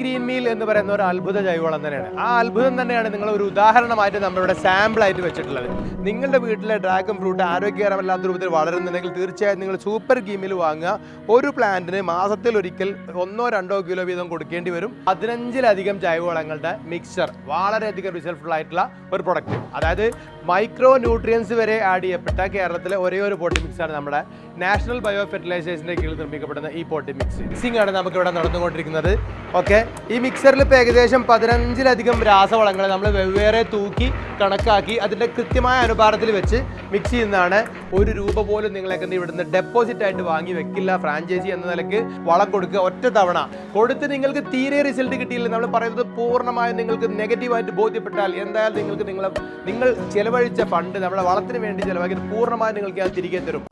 Green meal എന്ന് പറയുന്ന ഒരു അത്ഭുത ജൈവവളം തന്നെയാണ്. ആ അത്ഭുതം തന്നെയാണ് നിങ്ങൾ ഒരു ഉദാഹരണമായിട്ട് നമ്മളിവിടെ സാമ്പിൾ ആയിട്ട് വെച്ചിട്ടുള്ളത്. നിങ്ങളുടെ വീട്ടിലെ ഡ്രാഗൺ ഫ്രൂട്ട് ആരോഗ്യകരമല്ലാത്ത രൂപത്തിൽ വളരുന്നുണ്ടെങ്കിൽ തീർച്ചയായും നിങ്ങൾ സൂപ്പർ ഗ്രീൻ മീൽ വാങ്ങുക. ഒരു പ്ലാന്റിന് മാസത്തിൽ ഒരിക്കൽ ഒന്നോ രണ്ടോ കിലോ വീതം കൊടുക്കേണ്ടി വരും. പതിനഞ്ചിലധികം ജൈവവളങ്ങളുടെ മിക്സർ വളരെയധികം റിസൾട്ട്ഫുൾ ആയിട്ടുള്ള ഒരു പ്രൊഡക്റ്റ് അതായത് മൈക്രോ ന്യൂട്രിയൻസ് വരെ ആഡ് ചെയ്യപ്പെട്ട കേരളത്തിലെ ഒരേ ഒരു പോട്ടി മിക്സാണ് നമ്മുടെ നാഷണൽ ബയോ ഫെർട്ടിലൈസേഴ്സിന്റെ കീഴിൽ നിർമ്മിക്കപ്പെടുന്ന ഈ പോട്ടി മിക്സ് മിക്സിംഗ് ആണ് നമുക്ക് ഇവിടെ നടന്നുകൊണ്ടിരിക്കുന്നത്. ഓക്കെ ഈ മിക്സറിൽ ഇപ്പോൾ ഏകദേശം പതിനഞ്ചിലധികം രാസവളങ്ങൾ നമ്മൾ വെവ്വേറെ തൂക്കി കണക്കാക്കി അതിന്റെ കൃത്യമായ അനുപാതത്തിൽ വെച്ച് മിക്സ് ചെയ്യുന്നതാണ്. ഒരു രൂപ പോലും നിങ്ങളൊക്കെ ഇവിടുന്ന് ഡെപ്പോസിറ്റ് ആയിട്ട് വാങ്ങി വെക്കില്ല. ഫ്രാഞ്ചൈസി എന്ന നിലയ്ക്ക് വളം കൊടുക്കുക ഒറ്റ തവണ. കൊടുത്ത് നിങ്ങൾക്ക് തീരെ റിസൾട്ട് കിട്ടിയില്ല. നമ്മൾ പറയുന്നത് പൂർണമായും നിങ്ങൾക്ക് നെഗറ്റീവായിട്ട് ബോധ്യപ്പെട്ടാൽ എന്തായാലും നിങ്ങൾക്ക് നിങ്ങളെ നിങ്ങൾ ചെലവഴിച്ച ഫണ്ട് നമ്മളെ വളത്തിന് വേണ്ടി ചെലവാക്കിയത് പൂർണമായും നിങ്ങൾക്ക് അത് തിരികെ തരും.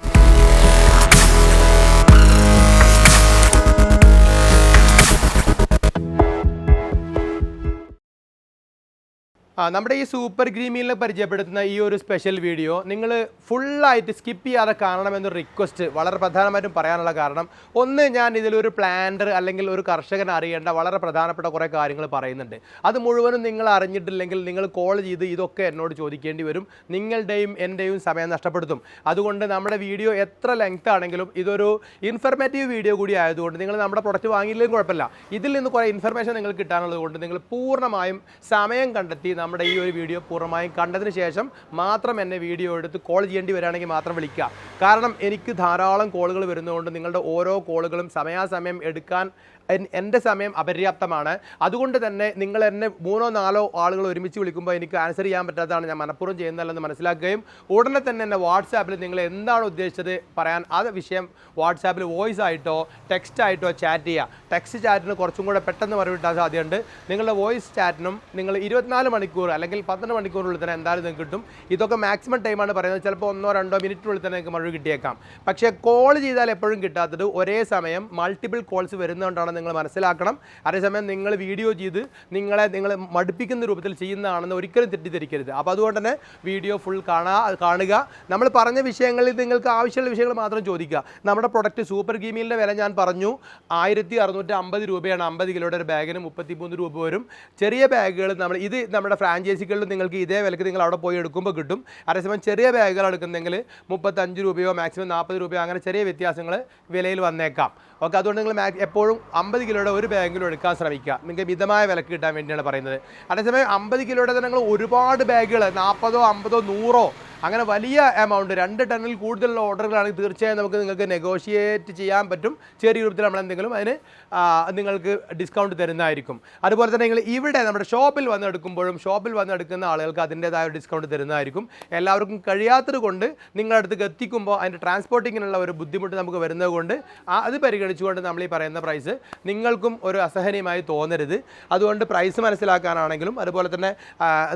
നമ്മുടെ ഈ സൂപ്പർ ഗ്രീമീലിനെ പരിചയപ്പെടുത്തുന്ന ഈ ഒരു സ്പെഷ്യൽ വീഡിയോ നിങ്ങൾ ഫുള്ളായിട്ട് സ്കിപ്പ് ചെയ്യാതെ കാണണമെന്നൊരു റിക്വസ്റ്റ് വളരെ പ്രധാനമായിട്ടും പറയാനുള്ള കാരണം ഒന്ന് ഞാൻ ഇതിലൊരു പ്ലാന്റർ അല്ലെങ്കിൽ ഒരു കർഷകൻ അറിയേണ്ട വളരെ പ്രധാനപ്പെട്ട കുറേ കാര്യങ്ങൾ പറയുന്നുണ്ട്. അത് മുഴുവനും നിങ്ങൾ അറിഞ്ഞിട്ടില്ലെങ്കിൽ നിങ്ങൾ കോൾ ചെയ്ത് ഇതൊക്കെ എന്നോട് ചോദിക്കേണ്ടി വരും. നിങ്ങളുടെയും എന്റെയും സമയം നഷ്ടപ്പെടുത്തും. അതുകൊണ്ട് നമ്മുടെ വീഡിയോ എത്ര ലെങ്ത് ആണെങ്കിലും ഇതൊരു ഇൻഫർമേറ്റീവ് വീഡിയോ കൂടി ആയതുകൊണ്ട് നിങ്ങൾ നമ്മുടെ പ്രൊഡക്റ്റ് വാങ്ങിയില്ലെങ്കിലും കുഴപ്പമില്ല. ഇതിൽ നിന്ന് കുറേ ഇൻഫർമേഷൻ നിങ്ങൾക്ക് കിട്ടാനുള്ളത് കൊണ്ട് നിങ്ങൾ പൂർണമായും സമയം കണ്ടെത്തി നമ്മുടെ ഈ ഒരു വീഡിയോ പൂർണമായും കണ്ടതിന് ശേഷം മാത്രം എന്നെ വീഡിയോ എടുത്ത് കോൾ ചെയ്യേണ്ടി വരികയാണെങ്കിൽ മാത്രം വിളിക്കുക. കാരണം എനിക്ക് ധാരാളം കോളുകൾ വരുന്നതുകൊണ്ട് നിങ്ങളുടെ ഓരോ കോളുകളും സമയാസമയം എടുക്കാൻ എന്റെ സമയം അപര്യാപ്തമാണ്. അതുകൊണ്ട് തന്നെ നിങ്ങൾ എന്നെ മൂന്നോ നാലോ ആളുകൾ ഒരുമിച്ച് വിളിക്കുമ്പോൾ എനിക്ക് ആൻസർ ചെയ്യാൻ പറ്റാത്തതാണ് ഞാൻ മനഃപൂർവം ചെയ്യുന്നതല്ലെന്ന് മനസ്സിലാക്കുകയും ഉടനെ തന്നെ എന്നെ വാട്സാപ്പിൽ നിങ്ങൾ എന്താണ് ഉദ്ദേശിച്ചത് പറയാൻ ആ വിഷയം വാട്സാപ്പിൽ വോയിസ് ആയിട്ടോ ടെക്സ്റ്റ് ആയിട്ടോ ചാറ്റ് ചെയ്യുക ടെക്സ്റ്റ് ചാറ്റിന് കുറച്ചും കൂടെ പെട്ടെന്ന് മറുപടി കിട്ടാൻ സാധ്യതയുണ്ട്. നിങ്ങളുടെ വോയിസ് ചാറ്റിനും നിങ്ങൾ ഇരുപത്തിനാല് മണിക്കൂർ അല്ലെങ്കിൽ പന്ത്രണ്ട് മണിക്കൂറിനുള്ളിൽ തന്നെ എന്തായാലും നിങ്ങൾക്ക് കിട്ടും. ഇതൊക്കെ മാക്സിമം ടൈമാണ് പറയുന്നത്. ചിലപ്പോൾ ഒന്നോ രണ്ടോ മിനിറ്റിനുള്ളിൽ തന്നെ നിങ്ങൾക്ക് മറുപടി കിട്ടിയേക്കാം. പക്ഷേ കോൾ ചെയ്താൽ എപ്പോഴും കിട്ടാത്തത് ഒരേ സമയം മൾട്ടിപ്പിൾ കോൾസ് വരുന്നതുകൊണ്ടാണ് നിങ്ങൾ മനസ്സിലാക്കണം. അതേസമയം നിങ്ങൾ വീഡിയോ ചെയ്ത് നിങ്ങളെ നിങ്ങൾ മടുപ്പിക്കുന്ന രൂപത്തിൽ ചെയ്യുന്നതാണെന്ന് ഒരിക്കലും തെറ്റിദ്ധരിക്കരുത്. അപ്പോൾ അതുകൊണ്ട് തന്നെ വീഡിയോ ഫുൾ കാണാ കാണുക. നമ്മൾ പറഞ്ഞ വിഷയങ്ങളിൽ നിങ്ങൾക്ക് ആവശ്യമുള്ള വിഷയങ്ങൾ മാത്രം ചോദിക്കുക. നമ്മുടെ പ്രൊഡക്റ്റ് സൂപ്പർ ഗീമിലിന്റെ വില ഞാൻ പറഞ്ഞു. ആയിരത്തി അറുന്നൂറ്റി അമ്പത് രൂപയാണ് അമ്പത് കിലോയുടെ ഒരു ബാഗിന് മുപ്പത്തിമൂന്ന് രൂപ വരും. ചെറിയ ബാഗുകൾ നമ്മൾ ഇത് നമ്മുടെ ഫ്രാഞ്ചൈസികളിൽ നിങ്ങൾക്ക് ഇതേ വിലക്ക് നിങ്ങൾ അവിടെ പോയി എടുക്കുമ്പോൾ കിട്ടും. അതേസമയം ചെറിയ ബാഗുകൾ എടുക്കുന്നെങ്കിൽ മുപ്പത്തഞ്ച് രൂപയോ മാക്സിമം നാൽപ്പത് രൂപയോ അങ്ങനെ ചെറിയ വ്യത്യാസങ്ങൾ വിലയിൽ വന്നേക്കാം. ഓക്കെ അതുകൊണ്ട് നിങ്ങൾ എപ്പോഴും അമ്പത് കിലോയുടെ ഒരു ബാഗിലും എടുക്കാൻ ശ്രമിക്കുക. നിങ്ങൾക്ക് മിതമായ വിലക്ക് കിട്ടാൻ വേണ്ടിയാണ് പറയുന്നത്. അതേസമയം അമ്പത് കിലോയുടെ തന്നെ നിങ്ങൾ ഒരുപാട് ബാഗുകൾ നാൽപ്പതോ അമ്പതോ നൂറോ അങ്ങനെ വലിയ എമൗണ്ട് രണ്ട് ടണ്ണിൽ കൂടുതലുള്ള ഓർഡറുകളാണെങ്കിൽ തീർച്ചയായും നമുക്ക് നിങ്ങൾക്ക് നെഗോഷിയേറ്റ് ചെയ്യാൻ പറ്റും. ചെറിയ രൂപത്തിൽ നമ്മൾ എന്തെങ്കിലും അതിന് നിങ്ങൾക്ക് ഡിസ്കൗണ്ട് തരുന്നതായിരിക്കും. അതുപോലെ തന്നെ നിങ്ങൾ ഇവിടെ നമ്മുടെ ഷോപ്പിൽ വന്ന് എടുക്കുമ്പോഴും ഷോപ്പിൽ വന്ന് എടുക്കുന്ന ആളുകൾക്ക് അതിന്റെതായ ഡിസ്കൗണ്ട് തരുന്നതായിരിക്കും. എല്ലാവർക്കും കഴിയാത്തത് കൊണ്ട് നിങ്ങളുടെ അടുത്തേക്ക് എത്തിക്കുമ്പോൾ അതിന്റെ ട്രാൻസ്പോർട്ടിങ്ങിനുള്ള ഒരു ബുദ്ധിമുട്ട് നമുക്ക് വരുന്നത് കൊണ്ട് അത് പരിഗണിച്ചുകൊണ്ട് നമ്മൾ ഈ പറയുന്ന പ്രൈസ് നിങ്ങൾക്കും ഒരു അസഹനീയമായി തോന്നരുത്. അതുകൊണ്ട് പ്രൈസ് മനസ്സിലാക്കാനാണെങ്കിലും അതുപോലെ തന്നെ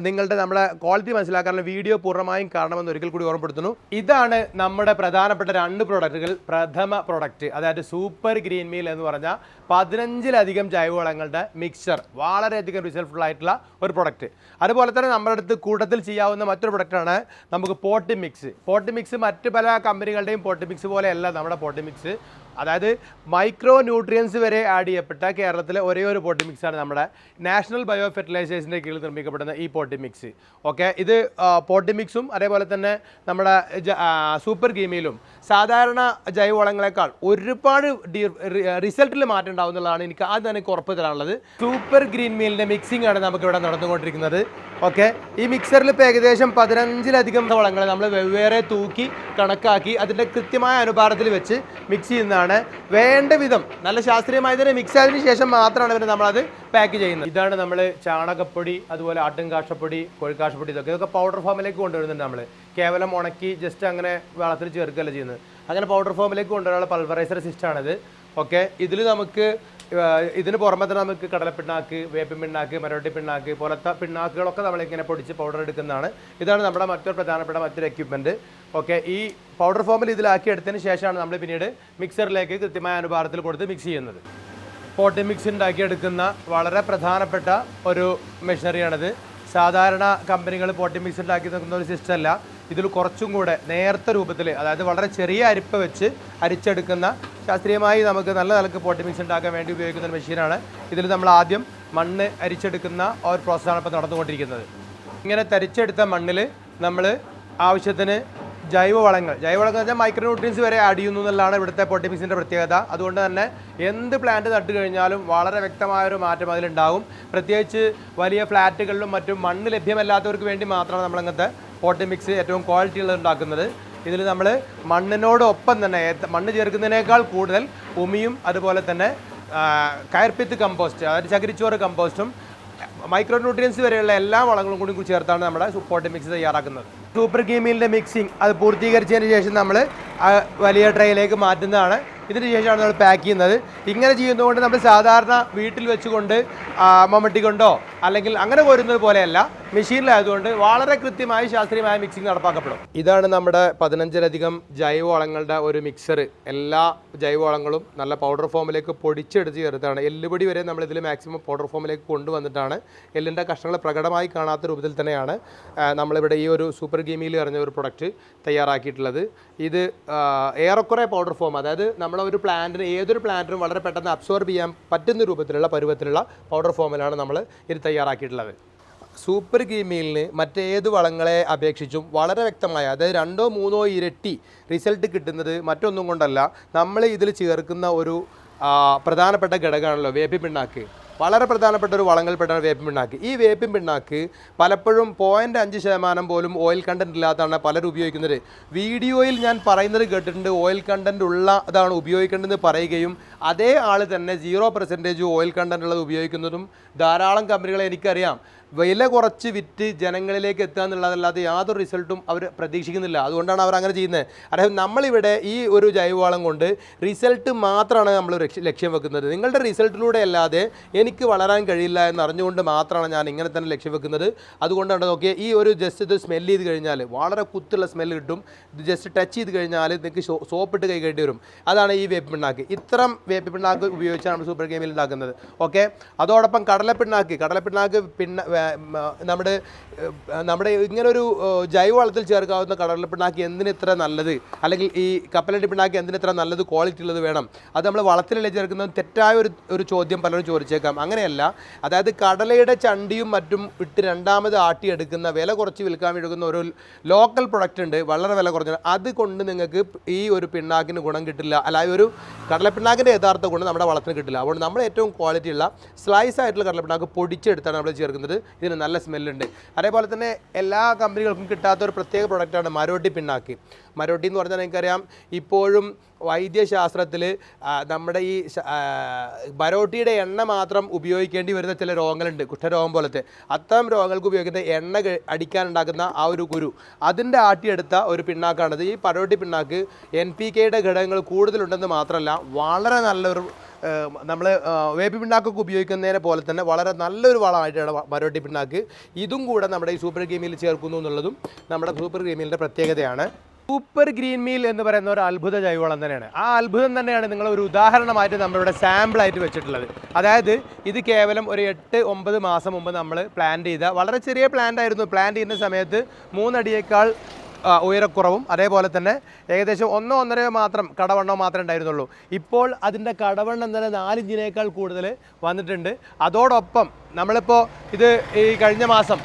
നിങ്ങളുടെ നമ്മളെ ക്വാളിറ്റി മനസ്സിലാക്കാനുള്ള വീഡിയോ പൂർണമായും കാണണമെന്ന് ഒരിക്കൽ കൂടി ഓർമ്മപ്പെടുത്തുന്നു. ഇതാണ് നമ്മുടെ പ്രധാനപ്പെട്ട രണ്ട് പ്രോഡക്റ്റുകൾ പ്രഥമ പ്രൊഡക്റ്റ് അതായത് സൂപ്പർ ഗ്രീൻ മീൽ എന്ന് പറഞ്ഞ പതിനഞ്ചിലധികം ജൈവവളങ്ങളുടെ മിക്സർ വളരെയധികം റിസൾട്ട്ഫുൾ ആയിട്ടുള്ള ഒരു പ്രൊഡക്റ്റ് അതുപോലെ തന്നെ നമ്മുടെ അടുത്ത് കൂട്ടത്തിൽ ചെയ്യാവുന്ന മറ്റൊരു പ്രൊഡക്റ്റാണ് നമുക്ക് പോട്ടി മിക്സ് പോട്ടി മിക്സ് മറ്റ് പല കമ്പനികളുടെയും പോട്ടി മിക്സ് പോലെയല്ല നമ്മുടെ പോട്ടി മിക്സ് അതായത് മൈക്രോ ന്യൂട്രിയൻസ് വരെ ആഡ് ചെയ്യപ്പെട്ട കേരളത്തിലെ ഒരേ ഒരു പോട്ടി മിക്സാണ് നമ്മുടെ നാഷണൽ ബയോ ഫെർട്ടിലൈസേഴ്സിന്റെ കീഴിൽ നിർമ്മിക്കപ്പെടുന്ന ഈ പോട്ടി മിക്സ് ഓക്കെ ഇത് പോട്ടി മിക്സും അതേപോലെ തന്നെ നമ്മുടെ സൂപ്പർ ഗീമിയിലും സാധാരണ ജൈവവളങ്ങളെക്കാൾ ഒരുപാട് റിസൾട്ടിൽ മാറ്റം ഉണ്ടാവും എന്നുള്ളതാണ് എനിക്ക് ആദ്യം തന്നെ ഉറപ്പ് തരാനുള്ളത്. സൂപ്പർ ഗ്രീൻ മീലിന്റെ മിക്സിംഗ് ആണ് നമുക്ക് ഇവിടെ നടന്നുകൊണ്ടിരിക്കുന്നത്. ഓക്കെ ഈ മിക്സറിൽ ഇപ്പോൾ ഏകദേശം പതിനഞ്ചിലധികം വളങ്ങൾ നമ്മൾ വെവ്വേറെ തൂക്കി കണക്കാക്കി അതിന്റെ കൃത്യമായ അനുപാതത്തിൽ വെച്ച് മിക്സ് ചെയ്യുന്നതാണ്. വേണ്ട വിധം നല്ല ശാസ്ത്രീയമായി തന്നെ മിക്സ് ആയതിനു ശേഷം മാത്രമാണ് ഇവർ നമ്മളത് പാക്ക് ചെയ്യുന്നത്. ഇതാണ് നമ്മൾ ചാണകപ്പൊടി അതുപോലെ ആട്ടുംകാഷപ്പൊടി കോഴിക്കാഷപ്പൊടി ഇതൊക്കെ. ഇതൊക്കെ പൗഡർ ഫോമിലേക്ക് കൊണ്ടുവരുന്നുണ്ട് നമ്മൾ കേവലം ഉണക്കി ജസ്റ്റ് അങ്ങനെ വെള്ളത്തിൽ ചേർക്കുകയല്ല ചെയ്യുന്നത്. അങ്ങനെ പൗഡർ ഫോമിലേക്ക് കൊണ്ടുവരാനുള്ള പൾവറൈസർ സിസ്റ്റമാണിത് ഓക്കെ? ഇതിൽ നമുക്ക് ഇതിന് പുറമെ തന്നെ നമുക്ക് കടല പിണ്ണാക്ക് വേപ്പിൻ പിണ്ണാക്ക് മരവട്ടി പിണ്ണാക്ക് പോലത്തെ പിണ്ണാക്കുകളൊക്കെ നമ്മളിങ്ങനെ പൊടിച്ച് പൗഡർ എടുക്കുന്നതാണ്. ഇതാണ് നമ്മുടെ മറ്റൊരു പ്രധാനപ്പെട്ട മറ്റൊരു എക്യുപ്മെന്റ് ഓക്കെ? ഈ പൗഡർ ഫോമിൽ ഇതിലാക്കി എടുത്തതിന് ശേഷമാണ് നമ്മൾ പിന്നീട് മിക്സറിലേക്ക് കൃത്യമായ അനുപാതത്തിൽ കൊടുത്ത് മിക്സ് ചെയ്യുന്നത്. പോട്ടി മിക്സ് ഉണ്ടാക്കിയെടുക്കുന്ന വളരെ പ്രധാനപ്പെട്ട ഒരു മെഷീനറിയാണിത് സാധാരണ കമ്പനികൾ പോട്ടി മിക്സ് ഉണ്ടാക്കി നിൽക്കുന്ന ഒരു സിസ്റ്റം അല്ല. ഇതിൽ കുറച്ചും കൂടെ നേർത്ത രൂപത്തിൽ അതായത് വളരെ ചെറിയ അരിപ്പ വെച്ച് അരിച്ചെടുക്കുന്ന ശാസ്ത്രീയമായി നമുക്ക് നല്ല നിലയ്ക്ക് പോട്ടി മിക്സ് ഉണ്ടാക്കാൻ വേണ്ടി ഉപയോഗിക്കുന്ന ഒരു മെഷീനാണ് ഇതിൽ നമ്മൾ ആദ്യം മണ്ണ് അരിച്ചെടുക്കുന്ന ഒരു പ്രോസസ്സാണ് ഇപ്പോൾ നടന്നുകൊണ്ടിരിക്കുന്നത്. ഇങ്ങനെ തരിച്ചെടുത്ത മണ്ണിൽ നമ്മൾ ആവശ്യത്തിന് ജൈവവളങ്ങൾ ജൈവവളങ്ങൾ വെച്ചാൽ മൈക്രോ ന്യൂട്രിയൻസ് വരെ ആഡ് ചെയ്യുന്നു എന്നുള്ളതാണ് ഇവിടുത്തെ പൊട്ടിമിക്സിന്റെ പ്രത്യേകത. അതുകൊണ്ട് തന്നെ എന്ത് പ്ലാന്റ് നട്ട് കഴിഞ്ഞാലും വളരെ വ്യക്തമായ ഒരു മാറ്റം അതിലുണ്ടാകും പ്രത്യേകിച്ച് വലിയ ഫ്ലാറ്റുകളിലും മറ്റും മണ്ണ് ലഭ്യമല്ലാത്തവർക്ക് വേണ്ടി മാത്രമാണ് നമ്മൾ ഇങ്ങനത്തെ പോട്ടിമിക്സ് ഏറ്റവും ക്വാളിറ്റി ഉള്ളത് ഉണ്ടാക്കുന്നത്. ഇതിൽ നമ്മൾ മണ്ണിനോടൊപ്പം തന്നെ മണ്ണ് ചേർക്കുന്നതിനേക്കാൾ കൂടുതൽ ഉമിയും അതുപോലെ തന്നെ കയർപ്പിത്ത് കമ്പോസ്റ്റ് അതായത് ചകിരിച്ചോറ് കമ്പോസ്റ്റും മൈക്രോ ന്യൂട്രിയൻസ് വരെയുള്ള എല്ലാ വളങ്ങളും കൂടി കൂടി ചേർത്താണ് നമ്മുടെ സുപ്പോട്ടി മിക്സ് തയ്യാറാക്കുന്നത്. സൂപ്പർ കീമീലിന്റെ മിക്സിംഗ് അത് പൂർത്തീകരിച്ചതിന് ശേഷം നമ്മൾ വലിയ ട്രേയിലേക്ക് മാറ്റുന്നതാണ്. ഇതിന് ശേഷമാണ് നമ്മൾ പാക്ക് ചെയ്യുന്നത്. ഇങ്ങനെ ചെയ്യുന്നതുകൊണ്ട് നമ്മൾ സാധാരണ വീട്ടിൽ വെച്ചുകൊണ്ട് മമ്മട്ടി കൊണ്ടോ അല്ലെങ്കിൽ അങ്ങനെ കോരുന്നത് പോലെയല്ല മെഷീനിലായതുകൊണ്ട് വളരെ കൃത്യമായി ശാസ്ത്രീയമായ മിക്സിംഗ് നടപ്പാക്കപ്പെടും. ഇതാണ് നമ്മുടെ പതിനഞ്ചിലധികം ജൈവവളങ്ങളുടെ ഒരു മിക്സർ എല്ലാ ജൈവവളങ്ങളും നല്ല പൗഡർ ഫോമിലേക്ക് പൊടിച്ചെടുത്ത് ചേർത്താണ്. എല്ലുപൊടി വരെ നമ്മൾ ഇതിൽ മാക്സിമം പൗഡർ ഫോമിലേക്ക് കൊണ്ടുവന്നിട്ടാണ്. എല്ലിന്റെ കഷ്ണങ്ങൾ പ്രകടമായി കാണാത്ത രൂപത്തിൽ തന്നെയാണ് നമ്മളിവിടെ ഈ ഒരു സൂപ്പർ ഗെയിമിയിൽ പറഞ്ഞ ഒരു പ്രൊഡക്റ്റ് തയ്യാറാക്കിയിട്ടുള്ളത്. ഇത് ഏറെക്കുറെ പൗഡർ ഫോം അതായത് നമ്മളെ ഒരു പ്ലാന്റിന് ഏതൊരു പ്ലാന്റിനും വളരെ പെട്ടെന്ന് അബ്സോർബ് ചെയ്യാൻ പറ്റുന്ന രൂപത്തിലുള്ള പരുവത്തിലുള്ള പൗഡർ ഫോമിലാണ് നമ്മൾ ഇത് തയ്യാറാക്കിയിട്ടുള്ളത്. സൂപ്പർ ഗീമീലിന് മറ്റേത് വളങ്ങളെ അപേക്ഷിച്ചും വളരെ വ്യക്തമായ അതായത് രണ്ടോ മൂന്നോ ഇരട്ടി റിസൾട്ട് കിട്ടുന്നത് മറ്റൊന്നും കൊണ്ടല്ല നമ്മൾ ഇതിൽ ചേർക്കുന്ന ഒരു പ്രധാനപ്പെട്ട ഘടകമാണല്ലോ വേപ്പി പിണ്ണാക്ക്. വളരെ പ്രധാനപ്പെട്ട ഒരു വളങ്ങൾപ്പെട്ടാണ് വേപ്പിൻ പിണ്ണാക്ക്. ഈ വേപ്പിൻ പിണ്ണാക്ക് പലപ്പോഴും പോയിന്റ് അഞ്ച് ശതമാനം പോലും ഓയിൽ കണ്ടന്റ് ഇല്ലാത്തതാണ് പലരും ഉപയോഗിക്കുന്നത്. വീഡിയോയിൽ ഞാൻ പറയുന്നത് കേട്ടിട്ടുണ്ട് ഓയിൽ കണ്ടന്റ് ഉള്ള അതാണ് ഉപയോഗിക്കേണ്ടതെന്ന് പറയുകയും അതേ ആൾ തന്നെ സീറോ പെർസെന്റേജ് ഓയിൽ കണ്ടന്റ് ഉള്ളത് ഉപയോഗിക്കുന്നതും ധാരാളം കമ്പനികളെ എനിക്കറിയാം. വില കുറച്ച് വിറ്റ് ജനങ്ങളിലേക്ക് എത്തുക എന്നുള്ളതല്ലാതെ യാതൊരു റിസൾട്ടും അവർ പ്രതീക്ഷിക്കുന്നില്ല. അതുകൊണ്ടാണ് അവർ അങ്ങനെ ചെയ്യുന്നത്. അതായത് നമ്മളിവിടെ ഈ ഒരു ജൈവവളം കൊണ്ട് റിസൾട്ട് മാത്രമാണ് നമ്മൾ ലക്ഷ്യം വെക്കുന്നത്. നിങ്ങളുടെ റിസൾട്ടിലൂടെ അല്ലാതെ എനിക്ക് വളരാൻ കഴിയില്ല എന്ന് അറിഞ്ഞുകൊണ്ട് മാത്രമാണ് ഞാൻ ഇങ്ങനെ തന്നെ ലക്ഷ്യം വെക്കുന്നത്. അതുകൊണ്ടാണ് നോക്കിയാൽ ഈ ഒരു ജസ്റ്റ് ഇത് സ്മെല്ല് ചെയ്ത് കഴിഞ്ഞാൽ വളരെ കുത്തുള്ള സ്മെല്ല് കിട്ടും. ഇത് ജസ്റ്റ് ടച്ച് ചെയ്ത് കഴിഞ്ഞാൽ നിങ്ങൾക്ക് സോപ്പിട്ട് കൈ കേട്ടി വരും. അതാണ് ഈ വേപ്പ് പിണ്ണാക്ക് ഇത്തരം വേപ്പ് പിണ്ണാക്ക് ഉപയോഗിച്ചാണ് സൂപ്പർ ഗെയിമിൽ ഉണ്ടാക്കുന്നത്. ഓക്കെ? അതോടൊപ്പം കടലപ്പിണ്ണാക്ക്. കടലപ്പിണ്ണാക്ക് പിണ്ണ നമ്മുടെ നമ്മുടെ ഇങ്ങനൊരു ജൈവ ജൈവവളത്തിൽ ചേർക്കാവുന്ന കടലപ്പിണ്ണാക്ക് എന്തിന് ഇത്ര നല്ലത്? അല്ലെങ്കിൽ ഈ കപ്പലണ്ടി പിണ്ണാക്കി എന്തിന് ഇത്ര നല്ലത് ക്വാളിറ്റി ഉള്ളത് വേണം? അത് നമ്മൾ വളത്തിലല്ലേ ചേർക്കുന്നത്? തെറ്റായ ഒരു ഒരു ചോദ്യം പലരും ചോദിച്ചേക്കാം. അങ്ങനെയല്ല. അതായത് കടലയുടെ ചണ്ടിയും മറ്റും ഇട്ട് രണ്ടാമത് ആട്ടിയെടുക്കുന്ന വില കുറച്ച് വിൽക്കാൻ എടുക്കുന്ന ഒരു ലോക്കൽ പ്രൊഡക്റ്റ് ഉണ്ട്. വളരെ വില കുറഞ്ഞ അതുകൊണ്ട് നിങ്ങൾക്ക് ഈ ഒരു പിണ്ണാക്കിന് ഗുണം കിട്ടില്ല. അല്ലാതെ ഒരു ഒരു കടലപ്പിണ്ണാക്കിന്റെ യഥാർത്ഥ ഗുണം നമ്മുടെ വളത്തിന് കിട്ടില്ല. അതുകൊണ്ട് നമ്മൾ ഏറ്റവും ക്വാളിറ്റി ഉള്ള സ്ലൈസ് ആയിട്ടുള്ള കടലപ്പിണ്ണാക്ക് പൊടിച്ചെടുത്താണ് നമ്മൾ ചേർക്കുന്നത്. ഇതിന് നല്ല സ്മെല്ലുണ്ട്. അതേപോലെ തന്നെ എല്ലാ കമ്പനികൾക്കും കിട്ടാത്ത ഒരു പ്രത്യേക പ്രൊഡക്റ്റാണ് മരോട്ടി പിണ്ണാക്ക്. മരോട്ടി എന്ന് പറഞ്ഞാൽ നിങ്ങൾക്കറിയാം ഇപ്പോഴും വൈദ്യശാസ്ത്രത്തിൽ നമ്മുടെ ഈ ബരോട്ടിയുടെ എണ്ണ മാത്രം ഉപയോഗിക്കേണ്ടി വരുന്ന ചില രോഗങ്ങളുണ്ട്. കുഷ്ഠരോഗം പോലത്തെ. അത്തരം രോഗങ്ങൾക്ക് ഉപയോഗിക്കുന്ന എണ്ണ അടിക്കാനുണ്ടാക്കുന്ന ആ ഒരു കുരു. അതിന്റെ ആട്ടിയെടുത്ത ഒരു പിണ്ണാക്കാണത്. ഈ പരോട്ടി പിണ്ണാക്ക് എൻ പി കെയുടെ ഘടകങ്ങൾ കൂടുതലുണ്ടെന്ന് മാത്രമല്ല വളരെ നല്ലൊരു നമ്മൾ വേപ്പി പിണ്ണാക്കൊക്കെ ഉപയോഗിക്കുന്നതിനെ പോലെ തന്നെ വളരെ നല്ലൊരു വളമായിട്ടാണ് മരവട്ടി പിണ്ണാക്ക്. ഇതും കൂടെ നമ്മുടെ ഈ സൂപ്പർ ഗെയിമിൽ ചേർക്കുന്നു എന്നുള്ളതും നമ്മുടെ സൂപ്പർ ഗ്രീമിലിന്റെ പ്രത്യേകതയാണ്. സൂപ്പർ ഗ്രീൻ മീൽ എന്ന് പറയുന്ന ഒരു അത്ഭുത ജൈവവളം തന്നെയാണ്. ആ അത്ഭുതം തന്നെയാണ് നിങ്ങൾ ഒരു ഉദാഹരണമായിട്ട് നമ്മളിവിടെ സാമ്പിളായിട്ട് വെച്ചിട്ടുള്ളത്. അതായത് ഇത് കേവലം ഒരു എട്ട് ഒമ്പത് മാസം മുമ്പ് നമ്മൾ പ്ലാന്റ് ചെയ്ത വളരെ ചെറിയ പ്ലാന്റ് ആയിരുന്നു. പ്ലാന്റ് ചെയ്യുന്ന സമയത്ത് മൂന്നടിയേക്കാൾ ഉയരക്കുറവും അതേപോലെ തന്നെ ഏകദേശം ഒന്നോ ഒന്നരയോ മാത്രം കടവണ്ണോ മാത്രമേ ഉണ്ടായിരുന്നുള്ളൂ. ഇപ്പോൾ അതിന്റെ കടവണ്ണം തന്നെ നാലിഞ്ചിനേക്കാൾ കൂടുതൽ വന്നിട്ടുണ്ട്. അതോടൊപ്പം നമ്മളിപ്പോൾ ഇത് ഈ കഴിഞ്ഞ മാസം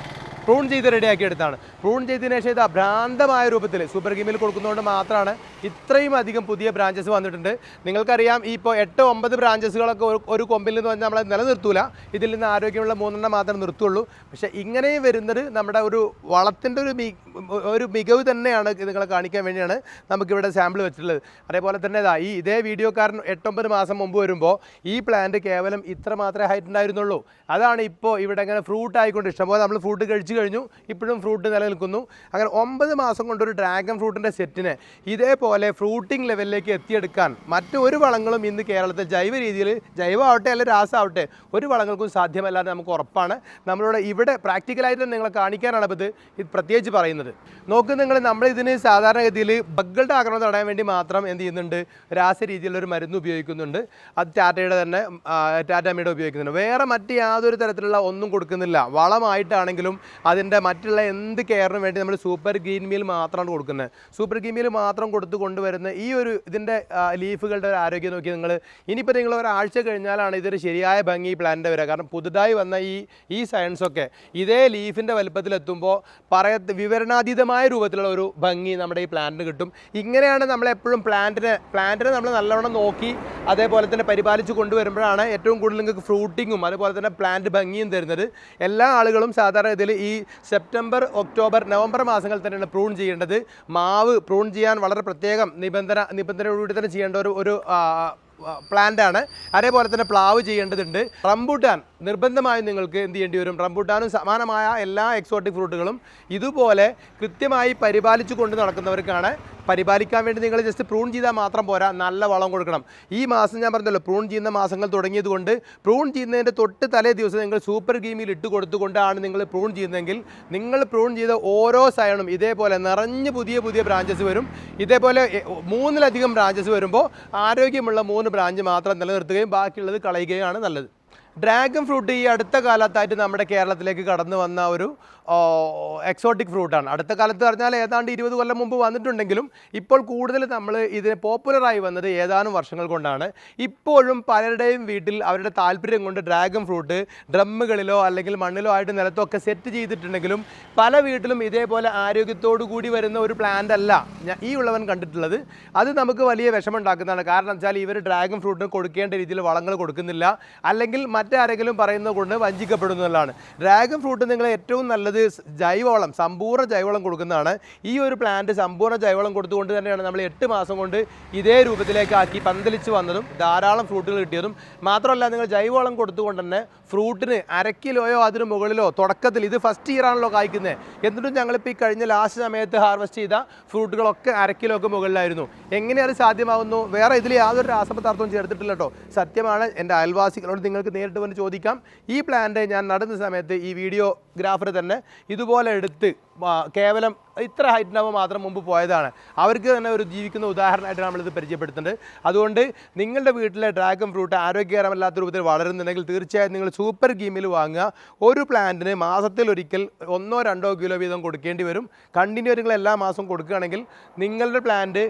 പ്രൂൺ ചെയ്ത് റെഡിയാക്കി എടുത്താണ് പ്രൂൺ ചെയ്തതിന് ശേഷം ഇത് അഭ്രാന്തമായ രൂപത്തിൽ സൂപ്പർ ഗെയിമിൽ കൊടുക്കുന്നതുകൊണ്ട് മാത്രമാണ് ഇത്രയും അധികം പുതിയ ബ്രാഞ്ചസ് വന്നിട്ടുണ്ട്. നിങ്ങൾക്കറിയാം ഈ ഇപ്പോൾ എട്ട് ഒമ്പത് ബ്രാഞ്ചസുകളൊക്കെ ഒരു കൊമ്പിൽ നിന്ന് പറഞ്ഞാൽ നമ്മളെ നിലനിർത്തൂല. ഇതിൽ നിന്ന് ആരോഗ്യമുള്ള മൂന്നെണ്ണം മാത്രമേ നിർത്തുള്ളൂ. പക്ഷേ ഇങ്ങനെയും വരുന്നത് നമ്മുടെ ഒരു വളത്തിന്റെ ഒരു ഒരു മികവ് തന്നെയാണ് നിങ്ങളെ കാണിക്കാൻ വേണ്ടിയാണ് നമുക്കിവിടെ സാമ്പിൾ വെച്ചിട്ടുള്ളത്. അതേപോലെ തന്നെ ഇതാ ഈ ഇതേ വീഡിയോക്കാരൻ എട്ടൊമ്പത് മാസം മുമ്പ് വരുമ്പോൾ ഈ പ്ലാന്റ് കേവലം ഇത്ര മാത്രമേ ഹൈറ്റ് ഉണ്ടായിരുന്നുള്ളൂ. അതാണ് ഇപ്പോൾ ഇവിടെ ഇങ്ങനെ ഫ്രൂട്ട് ആയിക്കൊണ്ട് ഇഷ്ടംപോലെ നമ്മൾ ഫ്രൂട്ട് കഴിച്ചു കഴിഞ്ഞു ഇപ്പോഴും ഫ്രൂട്ട് നിലനിൽക്കുന്നു. അങ്ങനെ ഒമ്പത് മാസം കൊണ്ടൊരു ഡ്രാഗൺ ഫ്രൂട്ടിന്റെ സെറ്റിനെ ഇതേപോലെ ഫ്രൂട്ടിംഗ് ലെവലിലേക്ക് എത്തിയെടുക്കാൻ മറ്റു ഒരു വളങ്ങളും ഇന്ന് കേരളത്തിൽ ജൈവ രീതിയിൽ ജൈവമാവട്ടെ അല്ലെങ്കിൽ രാസമാവട്ടെ ഒരു വളങ്ങൾക്കും സാധ്യമല്ലാതെ നമുക്ക് ഉറപ്പാണ്. നമ്മളിവിടെ ഇവിടെ പ്രാക്ടിക്കലായിട്ട് നിങ്ങളെ കാണിക്കാനാണ് ഇത് പ്രത്യേകിച്ച് പറയുന്നത്. ചെയ്യുന്നത് നോക്ക് നിങ്ങൾ നമ്മൾ ഇതിന് സാധാരണഗതിയിൽ ബഗ്ഗുകളുടെ ആക്രമണം തടയാൻ വേണ്ടി മാത്രം എന്ത് ചെയ്യുന്നുണ്ട്? രാസ രീതിയിലുള്ള ഒരു മരുന്ന് ഉപയോഗിക്കുന്നുണ്ട്. അത് ടാറ്റയുടെ തന്നെ ടാറ്റാമിയുടെ ഉപയോഗിക്കുന്നുണ്ട്. വേറെ മറ്റ് യാതൊരു തരത്തിലുള്ള ഒന്നും കൊടുക്കുന്നില്ല. വളമായിട്ടാണെങ്കിലും അതിന്റെ മറ്റുള്ള എന്ത് കെയറിനും വേണ്ടി നമ്മൾ സൂപ്പർ ഗ്രീൻ മീൽ മാത്രമാണ് കൊടുക്കുന്നത്. സൂപ്പർ ഗ്രീൻ മീൽ മാത്രം കൊടുത്ത് കൊണ്ടുവരുന്ന ഈ ഒരു ഇതിന്റെ ലീഫുകളുടെ ഒരു ആരോഗ്യം നോക്കി നിങ്ങൾ ഇനിയിപ്പോൾ നിങ്ങൾ ഒരാഴ്ച കഴിഞ്ഞാലാണ് ഇതൊരു ശരിയായ ഭംഗി പ്ലാന്റ് വരിക. കാരണം പുതുതായി വന്ന ഈ ഈ സയൻസൊക്കെ ഇതേ ലീഫിന്റെ വലുപ്പത്തിലെത്തുമ്പോൾ പറയ വിവരണാതീതമായ രൂപത്തിലുള്ള ഒരു ഭംഗി നമ്മുടെ ഈ പ്ലാന്റിന് കിട്ടും. ഇങ്ങനെയാണ് നമ്മൾ എപ്പോഴും പ്ലാന്റിനെ പ്ലാന്റിനെ നമ്മൾ നല്ലവണ്ണം നോക്കി അതേപോലെ തന്നെ പരിപാലിച്ച് കൊണ്ടുവരുമ്പോഴാണ് ഏറ്റവും കൂടുതൽ നിങ്ങൾക്ക് ഫ്രൂട്ടിങ്ങും അതുപോലെ തന്നെ പ്ലാന്റ് ഭംഗിയും തരുന്നത്. എല്ലാ ആളുകളും സാധാരണ ഇതിൽ ഈ സെപ്റ്റംബർ ഒക്ടോബർ നവംബർ മാസങ്ങളിൽ തന്നെയാണ് പ്രൂൺ ചെയ്യേണ്ടത്. മാവ് പ്രൂൺ ചെയ്യാൻ വളരെ പ്രത്യേകം നിബന്ധന നിബന്ധനയോടുകൂടി തന്നെ ചെയ്യേണ്ട ഒരു ഒരു പ്ലാന്റാണ് അതേപോലെ തന്നെ പ്ലാവ് ചെയ്യേണ്ടതുണ്ട്. റംബൂട്ടാൻ നിർബന്ധമായും നിങ്ങൾക്ക് എന്ത് ചെയ്യേണ്ടി വരും? റംബൂട്ടാനും സമാനമായ എല്ലാ എക്സോട്ടിക് ഫ്രൂട്ടുകളും ഇതുപോലെ കൃത്യമായി പരിപാലിച്ചു കൊണ്ട് നടക്കുന്നവർക്കാണ് പരിപാലിക്കാൻ വേണ്ടി നിങ്ങൾ ജസ്റ്റ് പ്രൂൺ ചെയ്താൽ മാത്രം പോരാ നല്ല വളം കൊടുക്കണം. ഈ മാസം ഞാൻ പറഞ്ഞല്ലോ പ്രൂൺ ചെയ്യുന്ന മാസങ്ങൾ തുടങ്ങിയത് കൊണ്ട് പ്രൂൺ ചെയ്യുന്നതിന്റെ തൊട്ട് തലേ ദിവസം നിങ്ങൾ സൂപ്പർ ഗീമിൽ ഇട്ട് കൊടുത്തുകൊണ്ടാണ് നിങ്ങൾ പ്രൂൺ ചെയ്യുന്നതെങ്കിൽ നിങ്ങൾ പ്രൂൺ ചെയ്ത ഓരോ സയണും ഇതേപോലെ നിറഞ്ഞ് പുതിയ പുതിയ ബ്രാഞ്ചസ് വരും. ഇതേപോലെ മൂന്നിലധികം ബ്രാഞ്ചസ് വരുമ്പോൾ ആരോഗ്യമുള്ള മൂന്ന് ബ്രാഞ്ച് മാത്രം നിലനിർത്തുകയും ബാക്കിയുള്ളത് കളയുകയാണ് നല്ലത്. ഡ്രാഗൺ ഫ്രൂട്ട് ഈ അടുത്ത കാലത്തായിട്ട് നമ്മുടെ കേരളത്തിലേക്ക് കടന്നു വന്ന ഒരു എക്സോട്ടിക് ഫ്രൂട്ടാണ് അടുത്ത കാലത്ത് പറഞ്ഞാൽ ഏതാണ്ട് ഇരുപത് കൊല്ലം മുമ്പ് വന്നിട്ടുണ്ടെങ്കിലും ഇപ്പോൾ കൂടുതൽ നമ്മൾ ഇതിന് പോപ്പുലറായി വന്നത് ഏതാനും വർഷങ്ങൾ കൊണ്ടാണ്. ഇപ്പോഴും പലരുടെയും വീട്ടിൽ അവരുടെ താല്പര്യം കൊണ്ട് ഡ്രാഗൺ ഫ്രൂട്ട് ഡ്രമ്മുകളിലോ അല്ലെങ്കിൽ മണ്ണിലോ ആയിട്ട് നിലത്തൊക്കെ സെറ്റ് ചെയ്തിട്ടുണ്ടെങ്കിലും പല വീട്ടിലും ഇതേപോലെ ആരോഗ്യത്തോടു കൂടി വരുന്ന ഒരു പ്ലാന്റ് അല്ല ഈ ഉള്ളവൻ കണ്ടിട്ടുള്ളത്. അത് നമുക്ക് വലിയ വിഷമമുണ്ടാക്കുന്നതാണ്. കാരണം വെച്ചാൽ ഇവർ ഡ്രാഗൺ ഫ്രൂട്ടിന് കൊടുക്കേണ്ട രീതിയിൽ വളങ്ങൾ കൊടുക്കുന്നില്ല. അല്ലെങ്കിൽ മറ്റാരെങ്കിലും പറയുന്നത് കൊണ്ട് വഞ്ചിക്കപ്പെടുന്നതാണ്. ഡ്രാഗൺ ഫ്രൂട്ട് നിങ്ങൾ ഏറ്റവും നല്ലത് സ് ജൈവവളം സമ്പൂർണ ജൈവവളം കൊടുക്കുന്നതാണ്. ഈ ഒരു പ്ലാന്റ് സമ്പൂർണ ജൈവവളം കൊടുത്തുകൊണ്ട് തന്നെയാണ് നമ്മൾ എട്ട് മാസം കൊണ്ട് ഇതേ രൂപത്തിലേക്ക് ആക്കി പന്തലിച്ച് വന്നതും ധാരാളം ഫ്രൂട്ടുകൾ കിട്ടിയതും. മാത്രമല്ല നിങ്ങൾ ജൈവവളം കൊടുത്തുകൊണ്ട് തന്നെ ഫ്രൂട്ടിന് അരക്കിലോയോ കിലോയോ അതിന് മുകളിലോ തുടക്കത്തിൽ ഇത് ഫസ്റ്റ് ഇയർ ആണല്ലോ കായ്ക്കുന്നത് എന്നിട്ടും ഞങ്ങളിപ്പോൾ ഈ കഴിഞ്ഞ ലാസ്റ്റ് സമയത്ത് ഹാർവസ്റ്റ് ചെയ്ത ഫ്രൂട്ടുകളൊക്കെ അരക്കിലോക്കെ മുകളിലായിരുന്നു. എങ്ങനെ അത് സാധ്യമാവുന്നു? വേറെ ഇതിൽ യാതൊരു രാസപദാർത്ഥവും ചേർത്തിട്ടില്ല കേട്ടോ സത്യമാണ് എന്റെ അയൽവാസികളോട് നിങ്ങൾക്ക് നേരിട്ട് വന്ന് ചോദിക്കാം. ഈ പ്ലാന്റ് ഞാൻ നടുന്ന സമയത്ത് ഈ വീഡിയോ ഗ്രാഫർ തന്നെ ഇതുപോലെ എടുത്ത് കേവലം ഇത്ര ഹൈറ്റിനാവുമ്പോൾ മാത്രം മുമ്പ് പോയതാണ്. അവർക്ക് തന്നെ ഒരു ജീവിക്കുന്ന ഉദാഹരണമായിട്ട് നമ്മളിത് പരിചയപ്പെടുത്തുന്നുണ്ട്. അതുകൊണ്ട് നിങ്ങളുടെ വീട്ടിലെ ഡ്രാഗൺ ഫ്രൂട്ട് ആരോഗ്യകരമല്ലാത്ത രൂപത്തിൽ വളരുന്നുണ്ടെങ്കിൽ തീർച്ചയായും നിങ്ങൾ സൂപ്പർ ഗീമിൽ വാങ്ങുക. ഒരു പ്ലാന്റിന് മാസത്തിൽ ഒരിക്കൽ ഒന്നോ രണ്ടോ കിലോ വീതം കൊടുക്കേണ്ടി വരും. കണ്ടിന്യൂ നിങ്ങൾ എല്ലാ മാസവും കൊടുക്കുകയാണെങ്കിൽ നിങ്ങളുടെ പ്ലാന്റ്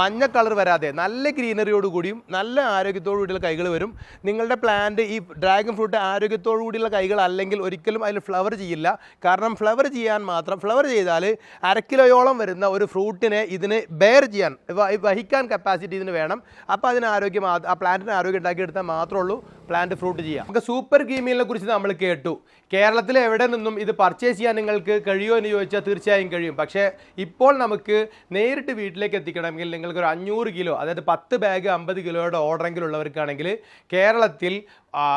മഞ്ഞ കളർ വരാതെ നല്ല ഗ്രീനറിയോട് കൂടിയും നല്ല ആരോഗ്യത്തോടു കൂടിയുള്ള കൈകൾ വരും. നിങ്ങളുടെ പ്ലാന്റ് ഈ ഡ്രാഗൺ ഫ്രൂട്ട് ആരോഗ്യത്തോടു കൂടിയുള്ള കൈകൾ അല്ലെങ്കിൽ ഒരിക്കലും അതിൽ ഫ്ലവർ ചെയ്യില്ല. കാരണം ഫ്ലവർ ചെയ്യാൻ മാത്രം ഫ്ലവർ ചെയ്താൽ അരക്കിലോയോളം വരുന്ന ഒരു ഫ്രൂട്ടിനെ ഇതിന് ബെയർ ചെയ്യാൻ വഹിക്കാൻ കപ്പാസിറ്റി ഇതിന് വേണം. അപ്പോൾ അതിന് ആരോഗ്യം ആ- പ്ലാന്റിന് ആരോഗ്യം ഉണ്ടാക്കിയെടുത്താൽ മാത്രമേ ഉള്ളൂ പ്ലാന്റ് ഫ്രൂട്ട് ചെയ്യാം നമുക്ക് സൂപ്പർ ഗീമീലിനെ കുറിച്ച് നമ്മൾ കേട്ടു. കേരളത്തിൽ എവിടെ നിന്നും ഇത് പർച്ചേസ് ചെയ്യാൻ നിങ്ങൾക്ക് കഴിയുമോ എന്ന് ചോദിച്ചാൽ തീർച്ചയായും കഴിയും. പക്ഷേ ഇപ്പോൾ നമുക്ക് നേരിട്ട് വീട്ടിലേക്ക് എത്തിക്കണമെങ്കിൽ നിങ്ങൾക്ക് ഒരു അഞ്ഞൂറ് കിലോ അതായത് പത്ത് ബാഗ് അമ്പത് കിലോയുടെ ഓർഡറെങ്കിലും ഉള്ളവർക്കാണെങ്കിൽ കേരളത്തിൽ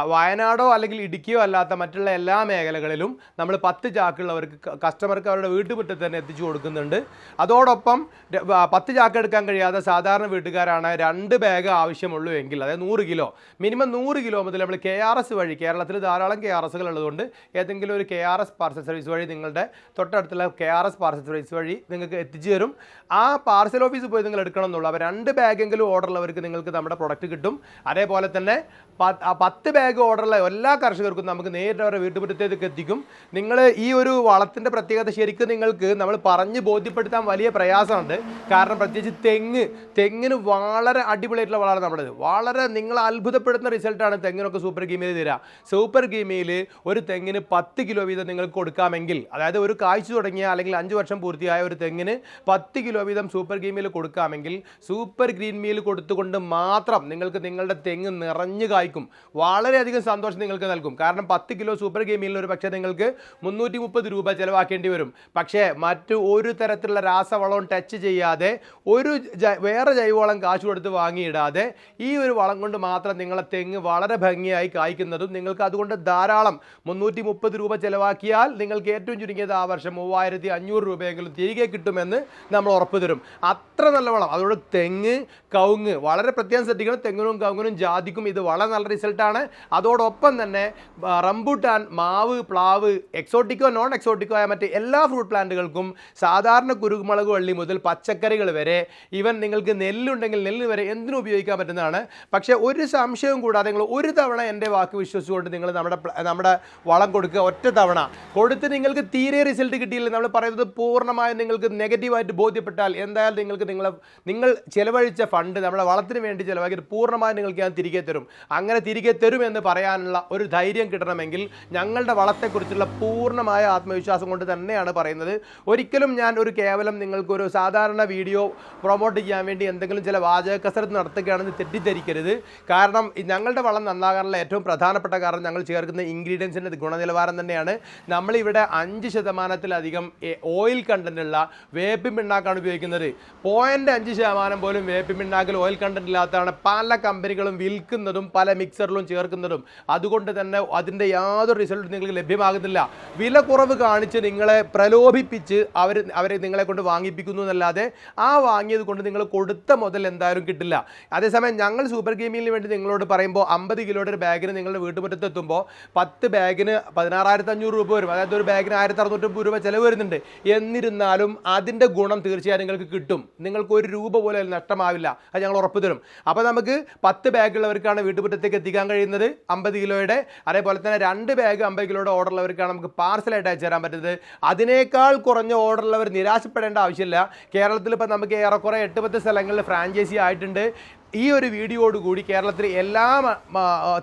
വയനാടോ അല്ലെങ്കിൽ ഇടുക്കിയോ അല്ലാത്ത മറ്റുള്ള എല്ലാ മേഖലകളിലും നമ്മൾ പത്ത് ചാക്കുള്ളവർക്ക് കസ്റ്റമർക്ക് അവരുടെ വീട്ടുമുറ്റത്ത് തന്നെ എത്തിച്ചു കൊടുക്കുന്നുണ്ട്. അതോടൊപ്പം പത്ത് ചാക്ക് എടുക്കാൻ കഴിയാതെ സാധാരണ വീട്ടുകാരാണ് രണ്ട് ബാഗ് ആവശ്യമുള്ളൂ എങ്കിൽ അതായത് നൂറ് കിലോ. മിനിമം നൂറ് കിലോ മുതൽ നമ്മൾ കെ ആർ എസ് വഴി കേരളത്തിൽ ധാരാളം കെ ആർ എസുകൾ ഉള്ളതുകൊണ്ട് ഏതെങ്കിലും ഒരു K R S parcel service വഴി നിങ്ങളുടെ തൊട്ടടുത്തുള്ള K R S parcel service വഴി നിങ്ങൾക്ക് എത്തിച്ചു തരും. ആ പാർസൽ ഓഫീസിൽ പോയി നിങ്ങൾ എടുക്കണം എന്നുള്ളൂ. അപ്പോൾ രണ്ട് ബാഗെങ്കിലും ഓർഡർ ഉള്ളവർക്ക് നിങ്ങൾക്ക് നമ്മുടെ പ്രൊഡക്റ്റ് കിട്ടും. അതേപോലെ തന്നെ പ- ആ പത്ത് ബാഗ് ഓർഡറുള്ള എല്ലാ കർഷകർക്കും നമുക്ക് നേരിട്ട് അവരുടെ വീട്ടുമുറ്റത്തേക്ക് എത്തിക്കും. നിങ്ങൾ ഈ ഒരു വളത്തിന്റെ പ്രത്യേകത ശരിക്കും നിങ്ങൾക്ക് നമ്മൾ പറഞ്ഞ് ബോധ്യപ്പെടുത്താൻ വലിയ പ്രയാസമുണ്ട്. കാരണം പ്രത്യേകിച്ച് തെങ്ങ്. തെങ്ങിന് വളരെ അടിപൊളിയായിട്ടുള്ള വളമാണ് നമ്മുടേത് വളരെ നിങ്ങൾ അത്ഭുതപ്പെടുത്തുന്ന റിസൾട്ടാണ് തെങ്ങിനൊക്കെ സൂപ്പർ ഗീമയിൽ തരിക സൂപ്പർ ഗീമിയിൽ ഒരു തെങ്ങിന് പത്ത് കിലോ വീതം നിങ്ങൾക്ക് കൊടുക്കാമെങ്കിൽ അതായത് ഒരു കാഴ്ച തുടങ്ങിയ അല്ലെങ്കിൽ അഞ്ച് വർഷം പൂർത്തിയായ ഒരു തെങ്ങിന് പത്ത് കിലോ വീതം സൂപ്പർ ഗീമിൽ കൊടുക്കാമെങ്കിൽ സൂപ്പർ ഗ്രീൻ മീൽ കൊടുത്തുകൊണ്ട് മാത്രം നിങ്ങൾക്ക് നിങ്ങളുടെ തെങ്ങ് നിറഞ്ഞു കായ്ക്കും. വളരെയധികം സന്തോഷം നിങ്ങൾക്ക് നൽകും. കാരണം പത്ത് കിലോ സൂപ്പർ ഗെയിമിൽ ഒരു പക്ഷേ നിങ്ങൾക്ക് മുന്നൂറ്റി മുപ്പത് രൂപ ചിലവാക്കേണ്ടി വരും. പക്ഷേ മറ്റു ഒരു തരത്തിലുള്ള രാസവളവും ടച്ച് ചെയ്യാതെ ഒരു വേറെ ജൈവവളം കാശ് കൊടുത്ത് വാങ്ങിയിടാതെ ഈ ഒരു വളം കൊണ്ട് മാത്രം നിങ്ങളെ തെങ്ങ് വളരെ ഭംഗിയായി കായ്ക്കുന്നതും നിങ്ങൾക്ക് അതുകൊണ്ട് ധാരാളം മുന്നൂറ്റി മുപ്പത് രൂപ ചിലവാക്കിയാൽ നിങ്ങൾക്ക് ഏറ്റവും ചുരുങ്ങിയത് ആ വർഷം മൂവായിരത്തി അഞ്ഞൂറ് രൂപയെങ്കിലും തിരികെ കിട്ടുമെന്ന് നമ്മൾ ഉറപ്പ് തരും. അത്ര നല്ല വളം. അതുകൊണ്ട് തെങ്ങ് കവുങ്ങ് വളരെ പ്രത്യേകം ശ്രദ്ധിക്കണം. തെങ്ങിനും കവുങ്ങിനും ജാതിക്കും ഇത് വളരെ നല്ല റിസൾട്ടാണ് അതോടൊപ്പം തന്നെ റംബുട്ടാൻ മാവ് പ്ലാവ് എക്സോട്ടിക്കോ നോൺ എക്സോട്ടിക്കോ ആയ മറ്റ് എല്ലാ ഫ്രൂട്ട് പ്ലാന്റുകൾക്കും സാധാരണ കുരുമുളക് വള്ളി മുതൽ പച്ചക്കറികൾ വരെ ഈവൻ നിങ്ങൾക്ക് നെല്ലുണ്ടെങ്കിൽ നെല്ല് വരെ എന്തിനും ഉപയോഗിക്കാൻ പറ്റുന്നതാണ്. പക്ഷേ ഒരു സംശയവും കൂടാതെ നിങ്ങൾ ഒരു തവണ എന്റെ വാക്ക് വിശ്വസിച്ചുകൊണ്ട് നിങ്ങൾ നമ്മുടെ നമ്മുടെ വളം കൊടുക്കുക ഒറ്റ തവണ. കൊടുത്ത് നിങ്ങൾക്ക് തീരെ റിസൾട്ട് കിട്ടിയില്ല. നമ്മൾ പറയുന്നത് പൂർണമായും നിങ്ങൾക്ക് നെഗറ്റീവായിട്ട് ബോധ്യപ്പെട്ടാൽ എന്തായാലും നിങ്ങൾക്ക് നിങ്ങളെ നിങ്ങൾ ചിലവഴിച്ച ഫണ്ട് നമ്മുടെ വളത്തിന് വേണ്ടി ചിലവാക്കിയിട്ട് പൂർണമായും നിങ്ങൾക്ക് ഞാൻ തിരികെ തരും. അങ്ങനെ തിരികെ തരും എന്ന് പറയാനുള്ള ഒരു ധൈര്യം കിട്ടണമെങ്കിൽ ഞങ്ങളുടെ വളത്തെക്കുറിച്ചുള്ള പൂർണമായ ആത്മവിശ്വാസം കൊണ്ട് തന്നെയാണ് പറയുന്നത്. ഒരിക്കലും ഞാൻ ഒരു കേവലം നിങ്ങൾക്കൊരു സാധാരണ വീഡിയോ പ്രൊമോട്ട് ചെയ്യാൻ വേണ്ടി എന്തെങ്കിലും ചില വാചക കസരത്ത് നടത്തുകയാണെന്ന് തെറ്റിദ്ധരിക്കരുത്. കാരണം ഞങ്ങളുടെ വളം നന്നാകാനുള്ള ഏറ്റവും പ്രധാനപ്പെട്ട കാരണം ഞങ്ങൾ ചേർക്കുന്ന ഇൻഗ്രീഡിയൻസിന്റെ ഗുണനിലവാരം തന്നെയാണ്. നമ്മളിവിടെ അഞ്ച് ശതമാനത്തിലധികം ഓയിൽ കണ്ടന്റുള്ള വേപ്പിൻ പിണ്ണാക്കാണ് ഉപയോഗിക്കുന്നത്. പോയിന്റ് അഞ്ച് ശതമാനം പോലും വേപ്പിൻ പിണ്ണാക്കിൽ ഓയിൽ കണ്ടന്റ് ഇല്ലാത്തതാണ്. പല കമ്പനികളും വിൽക്കുന്നതും പല മിക്സറിലും ചേർക്കുന്നതും അതുകൊണ്ട് തന്നെ അതിന്റെ യാതൊരു റിസൾട്ട് നിങ്ങൾക്ക് ലഭ്യമാകുന്നില്ല. വില കുറവ് കാണിച്ച് നിങ്ങളെ പ്രലോഭിപ്പിച്ച് അവർ അവരെ നിങ്ങളെ കൊണ്ട് വാങ്ങിപ്പിക്കുന്നു എന്നല്ലാതെ ആ വാങ്ങിയത് കൊണ്ട് നിങ്ങൾ കൊടുത്ത മുതൽ എന്തായാലും കിട്ടില്ല. അതേസമയം ഞങ്ങൾ സൂപ്പർ ഗെയിമിങ്ങിന് വേണ്ടി നിങ്ങളോട് പറയുമ്പോൾ അമ്പത് കിലോയുടെ ഒരു ബാഗിന് നിങ്ങളുടെ വീട്ടുമുറ്റത്ത് എത്തുമ്പോൾ പത്ത് ബാഗിന് പതിനാറായിരത്തി അഞ്ഞൂറ് രൂപ വരും. അതായത് ഒരു ബാഗിന് ആയിരത്തി അറുന്നൂറ്റമ്പത് രൂപ ചിലവ് വരുന്നുണ്ട്. എന്നിരുന്നാലും അതിന്റെ ഗുണം തീർച്ചയായും നിങ്ങൾക്ക് കിട്ടും. നിങ്ങൾക്ക് ഒരു രൂപ പോലും നഷ്ടമാവില്ല. അത് ഞങ്ങൾ ഉറപ്പ് തരും. അപ്പോൾ നമുക്ക് പത്ത് ബാഗുള്ളവർക്കാണ് വീട്ടുമുറ്റത്തേക്ക് എത്തിക്കാൻ കഴിയുന്നത്. അമ്പത് കിലോയുടെ അതേപോലെ തന്നെ രണ്ട് ബാഗ് അമ്പത് കിലോയുടെ ഓർഡർ ഉള്ളവർക്കാണ് നമുക്ക് പാർസലായിട്ട് അയച്ചു തരാൻ പറ്റുന്നത്. അതിനേക്കാൾ കുറഞ്ഞ ഓർഡർ ഉള്ളവർ നിരാശപ്പെടേണ്ട ആവശ്യമില്ല. കേരളത്തിൽ ഇപ്പോൾ നമുക്ക് ഏറെക്കുറെ എട്ട് പത്ത് സ്ഥലങ്ങളിൽ ഫ്രാഞ്ചൈസി ആയിട്ടുണ്ട്. ഈ ഒരു വീഡിയോയോടുകൂടി കേരളത്തിലെ എല്ലാ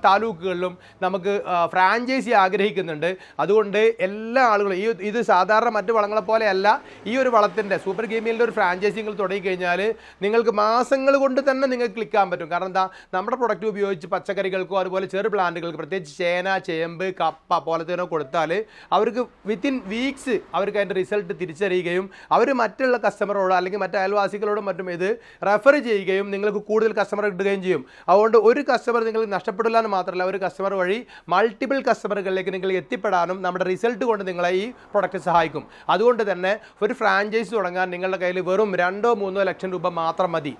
താലൂക്കുകളിലും നമുക്ക് ഫ്രാഞ്ചൈസി ആഗ്രഹിക്കുന്നുണ്ട്. അതുകൊണ്ട് എല്ലാ ആളുകളും ഈ ഇത് സാധാരണ മറ്റു വളങ്ങളെ പോലെയല്ല ഈ ഒരു വളത്തിന്റെ സൂപ്പർ ഗെയിമിന്റെ ഒരു ഫ്രാഞ്ചൈസി നിങ്ങൾ തുടങ്ങിക്കഴിഞ്ഞാൽ നിങ്ങൾക്ക് മാസങ്ങൾ കൊണ്ട് തന്നെ നിങ്ങൾക്ക് ക്ലിക്കാൻ പറ്റും. കാരണം എന്താ? നമ്മുടെ പ്രൊഡക്റ്റ് ഉപയോഗിച്ച് പച്ചക്കറികൾക്കോ അതുപോലെ ചെറു പ്ലാന്റുകൾക്ക് പ്രത്യേകിച്ച് ചേന ചേമ്പ് കപ്പ പോലത്തേനോ കൊടുത്താൽ അവർക്ക് വിത്തിൻ വീക്സ് അവർക്ക് അതിന്റെ റിസൾട്ട് തിരിച്ചറിയുകയും അവർ മറ്റുള്ള കസ്റ്റമറോടോ അല്ലെങ്കിൽ മറ്റ് അയൽവാസികളോടും മറ്റും ഇത് റെഫർ ചെയ്യുകയും നിങ്ങൾക്ക് കൂടുതൽ കസ്റ്റമർ കിട്ടുകയും ചെയ്യും. അതുകൊണ്ട് ഒരു കസ്റ്റമർ നിങ്ങൾ നഷ്ടപ്പെടില്ല എന്ന് മാത്രമല്ല ഒരു കസ്റ്റമർ വഴി മൾട്ടിപ്പിൾ കസ്റ്റമറുകളിലേക്ക് നിങ്ങൾ എത്തിപ്പെടാനും നമ്മുടെ റിസൾട്ട് കൊണ്ട് നിങ്ങളെ ഈ പ്രൊഡക്റ്റ് സഹായിക്കും. അതുകൊണ്ട് തന്നെ ഒരു ഫ്രാഞ്ചൈസ് തുടങ്ങാൻ നിങ്ങളുടെ കയ്യിൽ വെറും രണ്ടോ മൂന്നോ ലക്ഷം രൂപ മാത്രം മതി.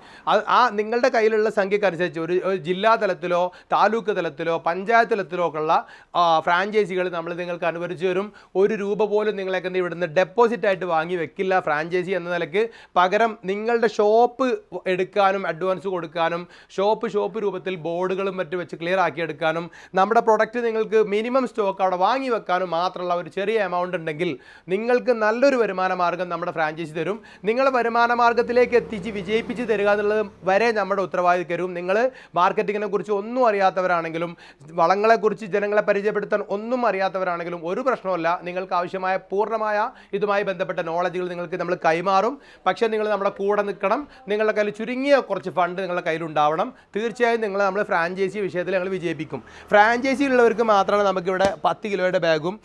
ആ നിങ്ങളുടെ കയ്യിലുള്ള സംഖ്യക്കനുസരിച്ച് ഒരു ജില്ലാ തലത്തിലോ താലൂക്ക് തലത്തിലോ പഞ്ചായത്ത് തലത്തിലോ ഒക്കെയുള്ള ഫ്രാഞ്ചൈസികൾ നമ്മൾ നിങ്ങൾക്ക് അനുവദിച്ചു തരും. ഒരു രൂപ പോലും നിങ്ങളെയൊക്കെ ഇവിടുന്ന് ഡെപ്പോസിറ്റ് ആയിട്ട് വാങ്ങി വെക്കില്ല ഫ്രാഞ്ചൈസി എന്ന നിലയ്ക്ക്. പകരം നിങ്ങളുടെ ഷോപ്പ് എടുക്കാനും അഡ്വാൻസ് കൊടുക്കാനും ഷോപ്പ് ഷോപ്പ് രൂപത്തിൽ ബോർഡുകളും മറ്റും വെച്ച് ക്ലിയർ ആക്കി എടുക്കാനും നമ്മുടെ പ്രൊഡക്റ്റ് നിങ്ങൾക്ക് മിനിമം സ്റ്റോക്ക് അവിടെ വാങ്ങി വെക്കാനും മാത്രമുള്ള ഒരു ചെറിയ എമൗണ്ട് ഉണ്ടെങ്കിൽ നിങ്ങൾക്ക് നല്ലൊരു വരുമാന മാർഗം നമ്മുടെ ഫ്രാഞ്ചൈസി തരും. നിങ്ങളെ വരുമാന മാർഗത്തിലേക്ക് എത്തിച്ച് വിജയിപ്പിച്ച് തരിക എന്നുള്ളത് വരെ നമ്മുടെ ഉത്തരവാദിത്തരും നിങ്ങൾ മാർക്കറ്റിങ്ങിനെ കുറിച്ച് ഒന്നും അറിയാത്തവരാണെങ്കിലും വളങ്ങളെക്കുറിച്ച് ജനങ്ങളെ പരിചയപ്പെടുത്താൻ ഒന്നും അറിയാത്തവരാണെങ്കിലും ഒരു പ്രശ്നമല്ല നിങ്ങൾക്ക് ആവശ്യമായ പൂർണമായ ഇതുമായി ബന്ധപ്പെട്ട നോളജുകൾ നിങ്ങൾക്ക് നമ്മൾ കൈമാറും. പക്ഷേ നിങ്ങൾ നമ്മുടെ കൂടെ നിൽക്കണം. നിങ്ങളുടെ കയ്യിൽ ചുരുങ്ങിയ കുറച്ച് ഫണ്ട് നിങ്ങളുടെ കയ്യിലുണ്ടാവണം. തീർച്ചയായും നിങ്ങൾ നമ്മൾ ഫ്രാഞ്ചൈസി വിഷയത്തിൽ ഞങ്ങൾ വിജയിപ്പിക്കും. ഫ്രാഞ്ചൈസി ഉള്ളവർക്ക് മാത്രമാണ് നമുക്കിവിടെ പത്ത് കിലോയുടെ ബാഗും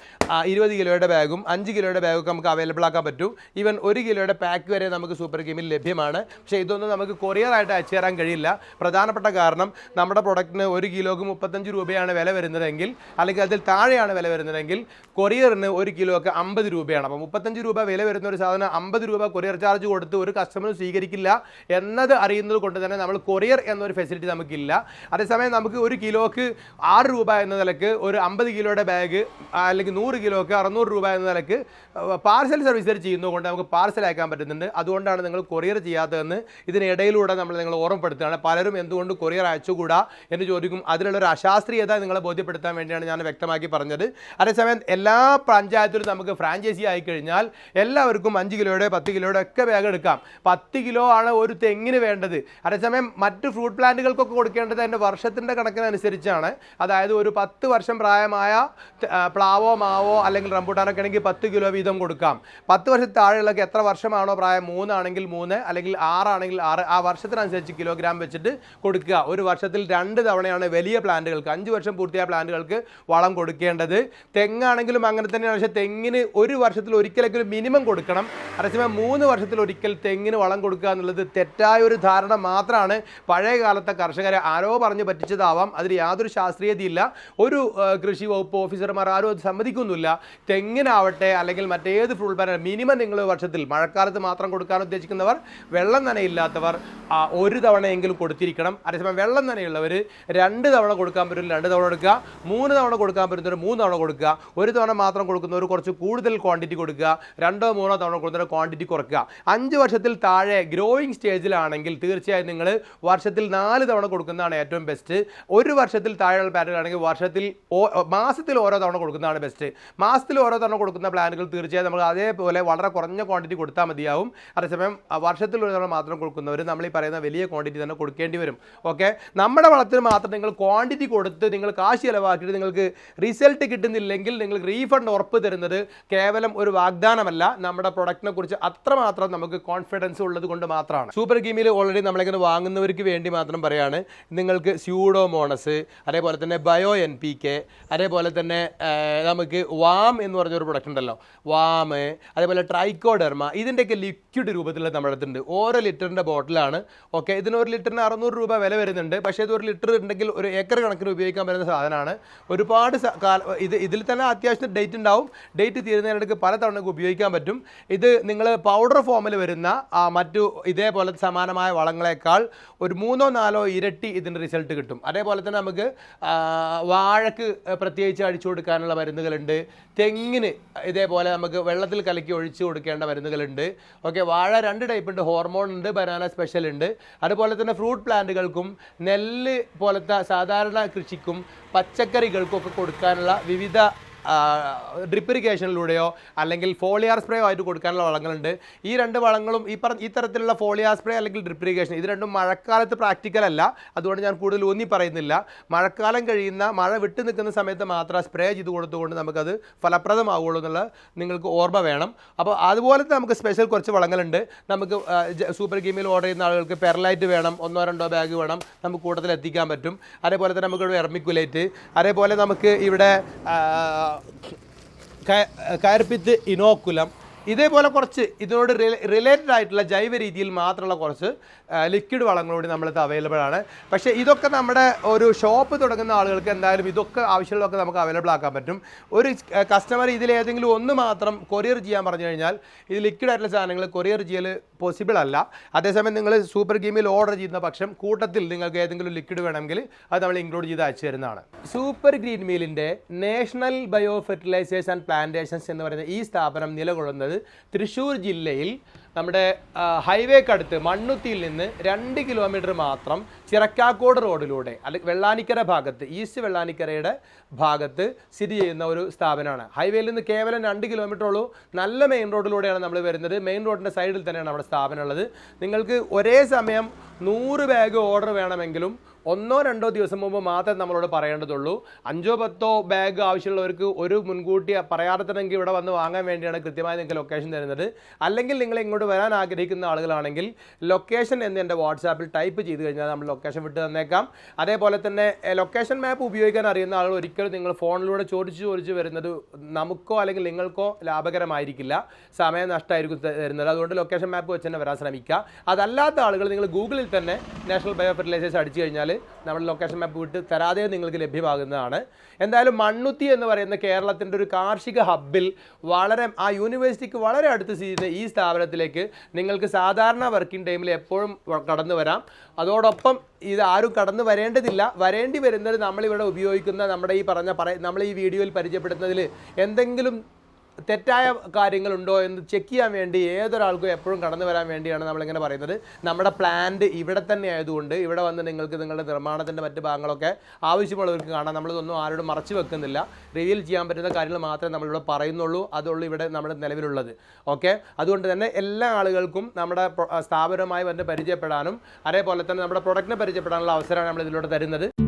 ഇരുപത് കിലോയുടെ ബാഗും അഞ്ച് കിലോയുടെ ബാഗൊക്കെ നമുക്ക് അവൈലബിൾ ആക്കാൻ പറ്റും. ഈവൻ ഒരു കിലോയുടെ പാക്ക് വരെ നമുക്ക് സൂപ്പർ ഗെയിമിൽ ലഭ്യമാണ്. പക്ഷേ ഇതൊന്നും നമുക്ക് കൊറിയറായിട്ട് അയച്ചു തരാൻ കഴിയില്ല. പ്രധാനപ്പെട്ട കാരണം നമ്മുടെ പ്രൊഡക്റ്റിന് ഒരു കിലോക്ക് മുപ്പത്തഞ്ച് രൂപയാണ് വില വരുന്നതെങ്കിൽ അല്ലെങ്കിൽ അതിൽ താഴെയാണ് വില വരുന്നതെങ്കിൽ കൊറിയറിന് ഒരു കിലോക്ക് അമ്പത് രൂപയാണ്. അപ്പോൾ മുപ്പത്തഞ്ച് രൂപ വില വരുന്ന ഒരു സാധനം അമ്പത് രൂപ കൊറിയർ ചാർജ് കൊടുത്ത് ഒരു കസ്റ്റമർ സ്വീകരിക്കില്ല. എന്നത് അറിയുന്നത് കൊണ്ട് തന്നെ നമ്മൾ കൊറിയർ എന്നൊരു ഫെസിലിറ്റി നമുക്കില്ല. അതേസമയം നമുക്ക് ഒരു കിലോക്ക് ആറ് രൂപ എന്ന നിലയ്ക്ക് ഒരു അമ്പത് കിലോയുടെ ബാഗ് അല്ലെങ്കിൽ നൂറ് കിലോക്ക് അറുന്നൂറ് രൂപ എന്ന നിലയ്ക്ക് പാർസൽ സർവീസ് ചെയ്യുന്നതുകൊണ്ട് നമുക്ക് പാർസൽ അയക്കാൻ പറ്റുന്നുണ്ട്. അതുകൊണ്ടാണ് നിങ്ങൾ കൊറിയർ ചെയ്യാത്തതെന്ന് ഇതിനിടയിലൂടെ നമ്മൾ നിങ്ങൾ ഓർമ്മപ്പെടുത്തുകയാണ്. പലരും എന്തുകൊണ്ട് കൊറിയർ അയച്ചുകൂടാ എന്ന് ചോദിക്കും. അതിലുള്ള ഒരു അശാസ്ത്രീയത നിങ്ങളെ ബോധ്യപ്പെടുത്താൻ വേണ്ടിയാണ് ഞാൻ വ്യക്തമാക്കി പറഞ്ഞത്. അതേസമയം എല്ലാ പഞ്ചായത്തിലും നമുക്ക് ഫ്രാഞ്ചൈസി ആയി കഴിഞ്ഞാൽ എല്ലാവർക്കും അഞ്ച് കിലോയുടെ പത്ത് കിലോയുടെ ഒക്കെ ബാഗ് എടുക്കാം. പത്ത് കിലോ ആണ് ഒരു തെങ്ങിന് വേണ്ടത്. അതേസമയം മറ്റ് ഫ്രൂട്ട് പ്ലാന്റുകൾക്കൊക്കെ കൊടുക്കേണ്ടത് അതിന്റെ വർഷത്തിന്റെ കണക്കിനനുസരിച്ചാണ്. അതായത് ഒരു പത്ത് വർഷം പ്രായമായ പ്ലാവോ മാവോ അല്ലെങ്കിൽ റംബൂട്ടാനൊക്കെ ആണെങ്കിൽ പത്ത് കിലോ വീതം കൊടുക്കാം. പത്ത് വർഷത്തെ താഴെയുള്ളൊക്കെ എത്ര വർഷമാണോ പ്രായം? മൂന്നാണെങ്കിൽ മൂന്ന് അല്ലെങ്കിൽ ആറാണെങ്കിൽ ആറ്. ആ വർഷത്തിനനുസരിച്ച് കിലോഗ്രാം വെച്ചിട്ട് കൊടുക്കുക. ഒരു വർഷത്തിൽ രണ്ട് തവണയാണ് വലിയ പ്ലാന്റുകൾക്ക് അഞ്ച് വർഷം പൂർത്തിയായ പ്ലാന്റുകൾക്ക് വളം കൊടുക്കേണ്ടത്. തെങ്ങാണെങ്കിലും അങ്ങനെ തന്നെയാണ്. പക്ഷേ തെങ്ങിന് ഒരു വർഷത്തിൽ ഒരിക്കലെങ്കിലും മിനിമം കൊടുക്കണം. അതേസമയം മൂന്ന് വർഷത്തിൽ ഒരിക്കൽ തെങ്ങിന് വളം കൊടുക്കുക എന്നുള്ളത് തെറ്റായ ഒരു ധാരണ മാത്രമാണ്. പഴയ കാലത്തെ കർഷകരെ ആരോ പറഞ്ഞ് പറ്റിച്ചതാവാം. അതിൽ യാതൊരു ശാസ്ത്രീയതയില്ല. ഒരു കൃഷി വകുപ്പ് ഓഫീസർമാർ ആരും അത് സമ്മതിക്കുന്നില്ല. തെങ്ങിനാവട്ടെ അല്ലെങ്കിൽ മറ്റേത് ഫുൾ പാനൽ മിനിമം നിങ്ങൾ വർഷത്തിൽ മഴക്കാലത്ത് മാത്രം കൊടുക്കാൻ ഉദ്ദേശിക്കുന്നവർ വെള്ളം നനയില്ലാത്തവർ ഒരു തവണയെങ്കിലും കൊടുത്തിരിക്കണം. അതേസമയം വെള്ളം നനയുള്ളവർ രണ്ട് തവണ കൊടുക്കാൻ പറ്റുന്ന രണ്ട് തവണ കൊടുക്കുക മൂന്ന് തവണ കൊടുക്കാൻ പറ്റുന്നവർ മൂന്ന് തവണ കൊടുക്കുക ഒരു തവണ മാത്രം കൊടുക്കുന്നവർ കുറച്ച് കൂടുതൽ ക്വാണ്ടിറ്റി കൊടുക്കുക രണ്ടോ മൂന്നോ തവണ കൊടുക്കുന്നവർ ക്വാണ്ടിറ്റി കുറയ്ക്കുക അഞ്ച് വർഷത്തിൽ താഴെ ഗ്രോയിങ് സ്റ്റേജിലാണെങ്കിൽ തീർച്ചയായും നിങ്ങൾ വർഷത്തിൽ നാല് തവണ കൊടുക്കുന്നതാണ് ഏറ്റവും ബെസ്റ്റ് ഒരു വർഷത്തിൽ താഴെയുള്ള ആണെങ്കിൽ വർഷത്തിൽ മാസത്തിൽ ഓരോ തവണ കൊടുക്കുന്നതാണ് ബെസ്റ്റ് മാസത്തിൽ ഓരോ തവണ കൊടുക്കുന്ന പ്ലാനുകൾ തീർച്ചയായും നമുക്ക് അതേപോലെ വളരെ കുറഞ്ഞ ക്വാണ്ടിറ്റി കൊടുത്താൽ മതിയാവും. അതേസമയം വർഷത്തിൽ ഒരു തവണ മാത്രം കൊടുക്കുന്നവർ നമ്മൾ ഈ പറയുന്ന വലിയ ക്വാണ്ടിറ്റി തന്നെ കൊടുക്കേണ്ടി വരും. ഓക്കെ നമ്മുടെ വളത്തിന് മാത്രം നിങ്ങൾ ക്വാണ്ടിറ്റി കൊടുത്ത് നിങ്ങൾ കാശ് ചിലവാക്കിയിട്ട് നിങ്ങൾക്ക് റിസൾട്ട് കിട്ടുന്നില്ലെങ്കിൽ നിങ്ങൾക്ക് റീഫണ്ട് ഉറപ്പ് തരുന്നത് കേവലം ഒരു വാഗ്ദാനമല്ല. നമ്മുടെ പ്രൊഡക്റ്റിനെ കുറിച്ച് അത്രമാത്രം നമുക്ക് കോൺഫിഡൻസ് ഉള്ളത് കൊണ്ട് മാത്രമാണ്. സൂപ്പർ ഗീമിൽ ഓൾറെഡി നമ്മളിങ്ങനെ വാങ്ങുന്നവർക്ക് വേണ്ടി മാത്രം പറയാണ് നിങ്ങൾക്ക് സ്യൂഡോമോണസ് അതേപോലെ തന്നെ ബയോ എൻ പി കെ അതേപോലെ തന്നെ നമുക്ക് വാം എന്ന് പറഞ്ഞൊരു പ്രൊഡക്റ്റ് ഉണ്ടല്ലോ. വാം അതേപോലെ ട്രൈക്കോഡെർമ ഇതിന്റെയൊക്കെ ലിക്വിഡ് രൂപത്തിൽ നമ്മുടെ അടുത്തുണ്ട്. ഓരോ ലിറ്ററിന്റെ ബോട്ടിലാണ്. ഓക്കെ ഇതിന് ഒരു ലിറ്ററിന് അറുന്നൂറ് രൂപ വില വരുന്നുണ്ട്. പക്ഷേ ഇത് ഒരു ലിറ്റർ ഉണ്ടെങ്കിൽ ഒരു ഏക്കർ കണക്കിന് ഉപയോഗിക്കാൻ പറ്റുന്ന സാധനമാണ്. ഒരുപാട് ഇത് ഇതിൽ തന്നെ അത്യാവശ്യം ഡേറ്റ് ഉണ്ടാവും. ഡേറ്റ് തീരുന്നതിനിടയ്ക്ക് പല തവണ ഉപയോഗിക്കാൻ പറ്റും. ഇത് നിങ്ങൾ പൗഡർ ഫോമിൽ വരുന്ന മറ്റു ഇതേപോലെ സമാനമായ വളങ്ങളെക്കാൾ ഒരു മൂന്നോ നാലോ ഇരട്ടി ഇതിന്റെ റിസൾട്ട് കിട്ടും. അതേപോലെ തന്നെ നമുക്ക് വാഴക്ക് പ്രത്യേകിച്ച് അടിച്ചു കൊടുക്കാനുള്ള മരുന്നുകളുണ്ട്. തെങ്ങിന് ഇതേപോലെ നമുക്ക് വെള്ളത്തിൽ കലക്കി ഒഴിച്ചു കൊടുക്കേണ്ട മരുന്നുകളുണ്ട്. ഓക്കെ വാഴ രണ്ട് ടൈപ്പ് ഉണ്ട്. ഹോർമോൺ ഉണ്ട് ബനാന സ്പെഷ്യൽ ഉണ്ട്. അതുപോലെ തന്നെ ഫ്രൂട്ട് പ്ലാന്റുകൾക്കും നെല്ല് പോലത്തെ സാധാരണ കൃഷിക്കും പച്ചക്കറികൾക്കും ഒക്കെ കൊടുക്കാനുള്ള വിവിധ ഡ്രിപ്പ് ഇറിഗേഷനിലൂടെയോ അല്ലെങ്കിൽ ഫോളിയാർ സ്പ്രേയോ ആയിട്ട് കൊടുക്കാനുള്ള വളങ്ങളുണ്ട്. ഈ രണ്ട് വളങ്ങളും ഈ പറഞ്ഞ ഈ തരത്തിലുള്ള ഫോളിയാർ സ്പ്രേ അല്ലെങ്കിൽ ഡ്രിപ്പ് ഇറിഗേഷൻ ഇത് രണ്ടും മഴക്കാലത്ത് പ്രാക്ടിക്കൽ അല്ല. അതുകൊണ്ട് ഞാൻ കൂടുതൽ ഊന്നി പറയുന്നില്ല. മഴക്കാലം കഴിയുന്ന മഴ വിട്ടു നിൽക്കുന്ന സമയത്ത് മാത്രം സ്പ്രേ ചെയ്ത് കൊടുത്തുകൊണ്ട് നമുക്കത് ഫലപ്രദമാവുള്ളൂ എന്നുള്ള നിങ്ങൾക്ക് ഓർമ്മ വേണം. അപ്പോൾ അതുപോലെ തന്നെ നമുക്ക് സ്പെഷ്യൽ കുറച്ച് വളങ്ങളുണ്ട്. നമുക്ക് സൂപ്പർ ഗെയിമിൽ ഓർഡർ ചെയ്യുന്ന ആളുകൾക്ക് പെർലൈറ്റ് വേണം ഒന്നോ രണ്ടോ ബാഗ് വേണം നമുക്ക് കൂട്ടത്തിൽ എത്തിക്കാൻ പറ്റും. അതേപോലെ തന്നെ നമുക്ക് എർമിക്കുലേറ്റ് അതേപോലെ നമുക്ക് ഇവിടെ കയർപ്പിത്ത് ഇനോക്കുലം. ഇതേപോലെ കുറച്ച് ഇതിനോട് റിലേറ്റഡ് ആയിട്ടുള്ള ജൈവ രീതിയിൽ മാത്രമുള്ള കുറച്ച് ലിക്വിഡ് വളങ്ങളോട് നമ്മളത് അവൈലബിൾ ആണ്. പക്ഷേ ഇതൊക്കെ നമ്മുടെ ഒരു ഷോപ്പ് തുടങ്ങുന്ന ആളുകൾക്ക് എന്തായാലും ഇതൊക്കെ ആവശ്യമുള്ളതൊക്കെ നമുക്ക് അവൈലബിൾ ആക്കാൻ പറ്റും. ഒരു കസ്റ്റമർ ഇതിലേതെങ്കിലും ഒന്ന് മാത്രം കൊറിയർ ചെയ്യാൻ പറഞ്ഞു കഴിഞ്ഞാൽ ഇത് ലിക്വിഡ് ആയിട്ടുള്ള സാധനങ്ങൾ കൊറിയർ ചെയ്യൽ പോസിബിൾ അല്ല. അതേസമയം നിങ്ങൾ സൂപ്പർ ഗെയിമിൽ ഓർഡർ ചെയ്യുന്ന പക്ഷം കൂട്ടത്തിൽ നിങ്ങൾക്ക് ഏതെങ്കിലും ലിക്വിഡ് വേണമെങ്കിൽ അത് നമ്മൾ ഇൻക്ലൂഡ് ചെയ്ത് അയച്ചു തരുന്നതാണ്. Super green മീലിന്റെ national bio fertilisers and plantations എന്ന് പറയുന്ന ഈ സ്ഥാപനം നിലകൊള്ളുന്നത് തൃശ്ശൂർ ജില്ലയിൽ നമ്മുടെ ഹൈവേക്കടുത്ത് മണ്ണുത്തിയിൽ നിന്ന് രണ്ട് കിലോമീറ്റർ മാത്രം ചിറക്കാക്കോട് റോഡിലൂടെ അല്ലെങ്കിൽ വെള്ളാനിക്കര ഭാഗത്ത് ഈസ്റ്റ് വെള്ളാനിക്കരയുടെ ഭാഗത്ത് സ്ഥിതി ചെയ്യുന്ന ഒരു സ്ഥാപനമാണ്. ഹൈവേയിൽ നിന്ന് കേവലം രണ്ട് കിലോമീറ്റർ ഉള്ളൂ. നല്ല മെയിൻ റോഡിലൂടെയാണ് നമ്മൾ വരുന്നത്. മെയിൻ റോഡിന്റെ സൈഡിൽ തന്നെയാണ് നമ്മുടെ സ്ഥാപനം ഉള്ളത്. നിങ്ങൾക്ക് ഒരേ സമയം നൂറ് ബാഗ് ഓർഡർ വേണമെങ്കിലും ഒന്നോ രണ്ടോ ദിവസം മുമ്പ് മാത്രമേ നമ്മളോട് പറയേണ്ടതുള്ളൂ. അഞ്ചോ പത്തോ ബാഗ് ആവശ്യമുള്ളവർക്ക് ഒരു മുൻകൂട്ടി പറയാതെ ഇവിടെ വന്ന് വാങ്ങാൻ വേണ്ടിയാണ് കൃത്യമായി നിങ്ങൾക്ക് ലൊക്കേഷൻ തരുന്നത്. അല്ലെങ്കിൽ നിങ്ങൾ ഇങ്ങോട്ട് വരാൻ ആഗ്രഹിക്കുന്ന ആളുകളാണെങ്കിൽ ലൊക്കേഷൻ എന്ന് എന്റെ വാട്സാപ്പിൽ ടൈപ്പ് ചെയ്ത് കഴിഞ്ഞാൽ നമ്മൾ ലൊക്കേഷൻ വിട്ട് തന്നേക്കാം. അതേപോലെ തന്നെ ലൊക്കേഷൻ മാപ്പ് ഉപയോഗിക്കാൻ അറിയുന്ന ആളുകൾ ഒരിക്കലും നിങ്ങൾ ഫോണിലൂടെ ചോദിച്ച് ചോദിച്ച് വരുന്നത് നമുക്കോ അല്ലെങ്കിൽ നിങ്ങൾക്കോ ലാഭകരമായിരിക്കില്ല. സമയം നഷ്ടമായിരിക്കും തരുന്നത്. അതുകൊണ്ട് ലൊക്കേഷൻ മാപ്പ് വെച്ച് തന്നെ വരാൻ ശ്രമിക്കുക. അതല്ലാത്ത ആളുകൾ നിങ്ങൾ ഗൂഗിളിൽ തന്നെ നാഷണൽ ബയോ ഫെർട്ടിലൈസേഴ്സ് അടിച്ചു കഴിഞ്ഞാൽ നമ്മൾ ലൊക്കേഷൻ മാപ്പ് വിട്ട് തരാതെ നിങ്ങൾക്ക് ലഭ്യമാകുന്നതാണ്. എന്തായാലും മണ്ണുത്തി എന്ന് പറയുന്ന കേരളത്തിന്റെ ഒരു കാർഷിക ഹബ്ബിൽ വളരെ ആ യൂണിവേഴ്സിറ്റിക്ക് വളരെ അടുത്ത് ചെയ്യുന്ന ഈ സ്ഥാപനത്തിലേക്ക് നിങ്ങൾക്ക് സാധാരണ വർക്കിംഗ് ടൈമിൽ എപ്പോഴും കടന്നു വരാം. അതോടൊപ്പം ഇത് ആരും കടന്നു വരേണ്ടതില്ല. വരേണ്ടി വരുന്നത് നമ്മളിവിടെ ഉപയോഗിക്കുന്ന നമ്മുടെ ഈ പറഞ്ഞ പറ നമ്മൾ ഈ വീഡിയോയിൽ പരിചയപ്പെടുത്തുന്നതിൽ എന്തെങ്കിലും തെറ്റായ കാര്യങ്ങളുണ്ടോ എന്ന് ചെക്ക് ചെയ്യാൻ വേണ്ടി ഏതൊരാൾക്കും എപ്പോഴും കടന്നു വരാൻ വേണ്ടിയാണ് നമ്മളിങ്ങനെ പറയുന്നത്. നമ്മുടെ പ്ലാന്റ് ഇവിടെ തന്നെ ആയതുകൊണ്ട് ഇവിടെ വന്ന് നിങ്ങൾക്ക് നിങ്ങളുടെ നിർമ്മാണത്തിന്റെ മറ്റ് ഭാഗങ്ങളൊക്കെ ആവശ്യമുള്ളവർക്ക് കാണാം. നമ്മളിതൊന്നും ആരോടും മറച്ചു വെക്കുന്നില്ല. റിവീൽ ചെയ്യാൻ പറ്റുന്ന കാര്യങ്ങൾ മാത്രമേ നമ്മളിവിടെ പറയുന്നുള്ളൂ. അതുള്ളൂ ഇവിടെ നമ്മുടെ നിലവിലുള്ളത്. ഓക്കെ അതുകൊണ്ട് തന്നെ എല്ലാ ആളുകൾക്കും നമ്മുടെ സ്ഥാപനവുമായി വന്ന് പരിചയപ്പെടാനും അതേപോലെ തന്നെ നമ്മുടെ പ്രൊഡക്റ്റിനെ പരിചയപ്പെടാനുള്ള അവസരമാണ് നമ്മൾ ഇതിലൂടെ തരുന്നത്.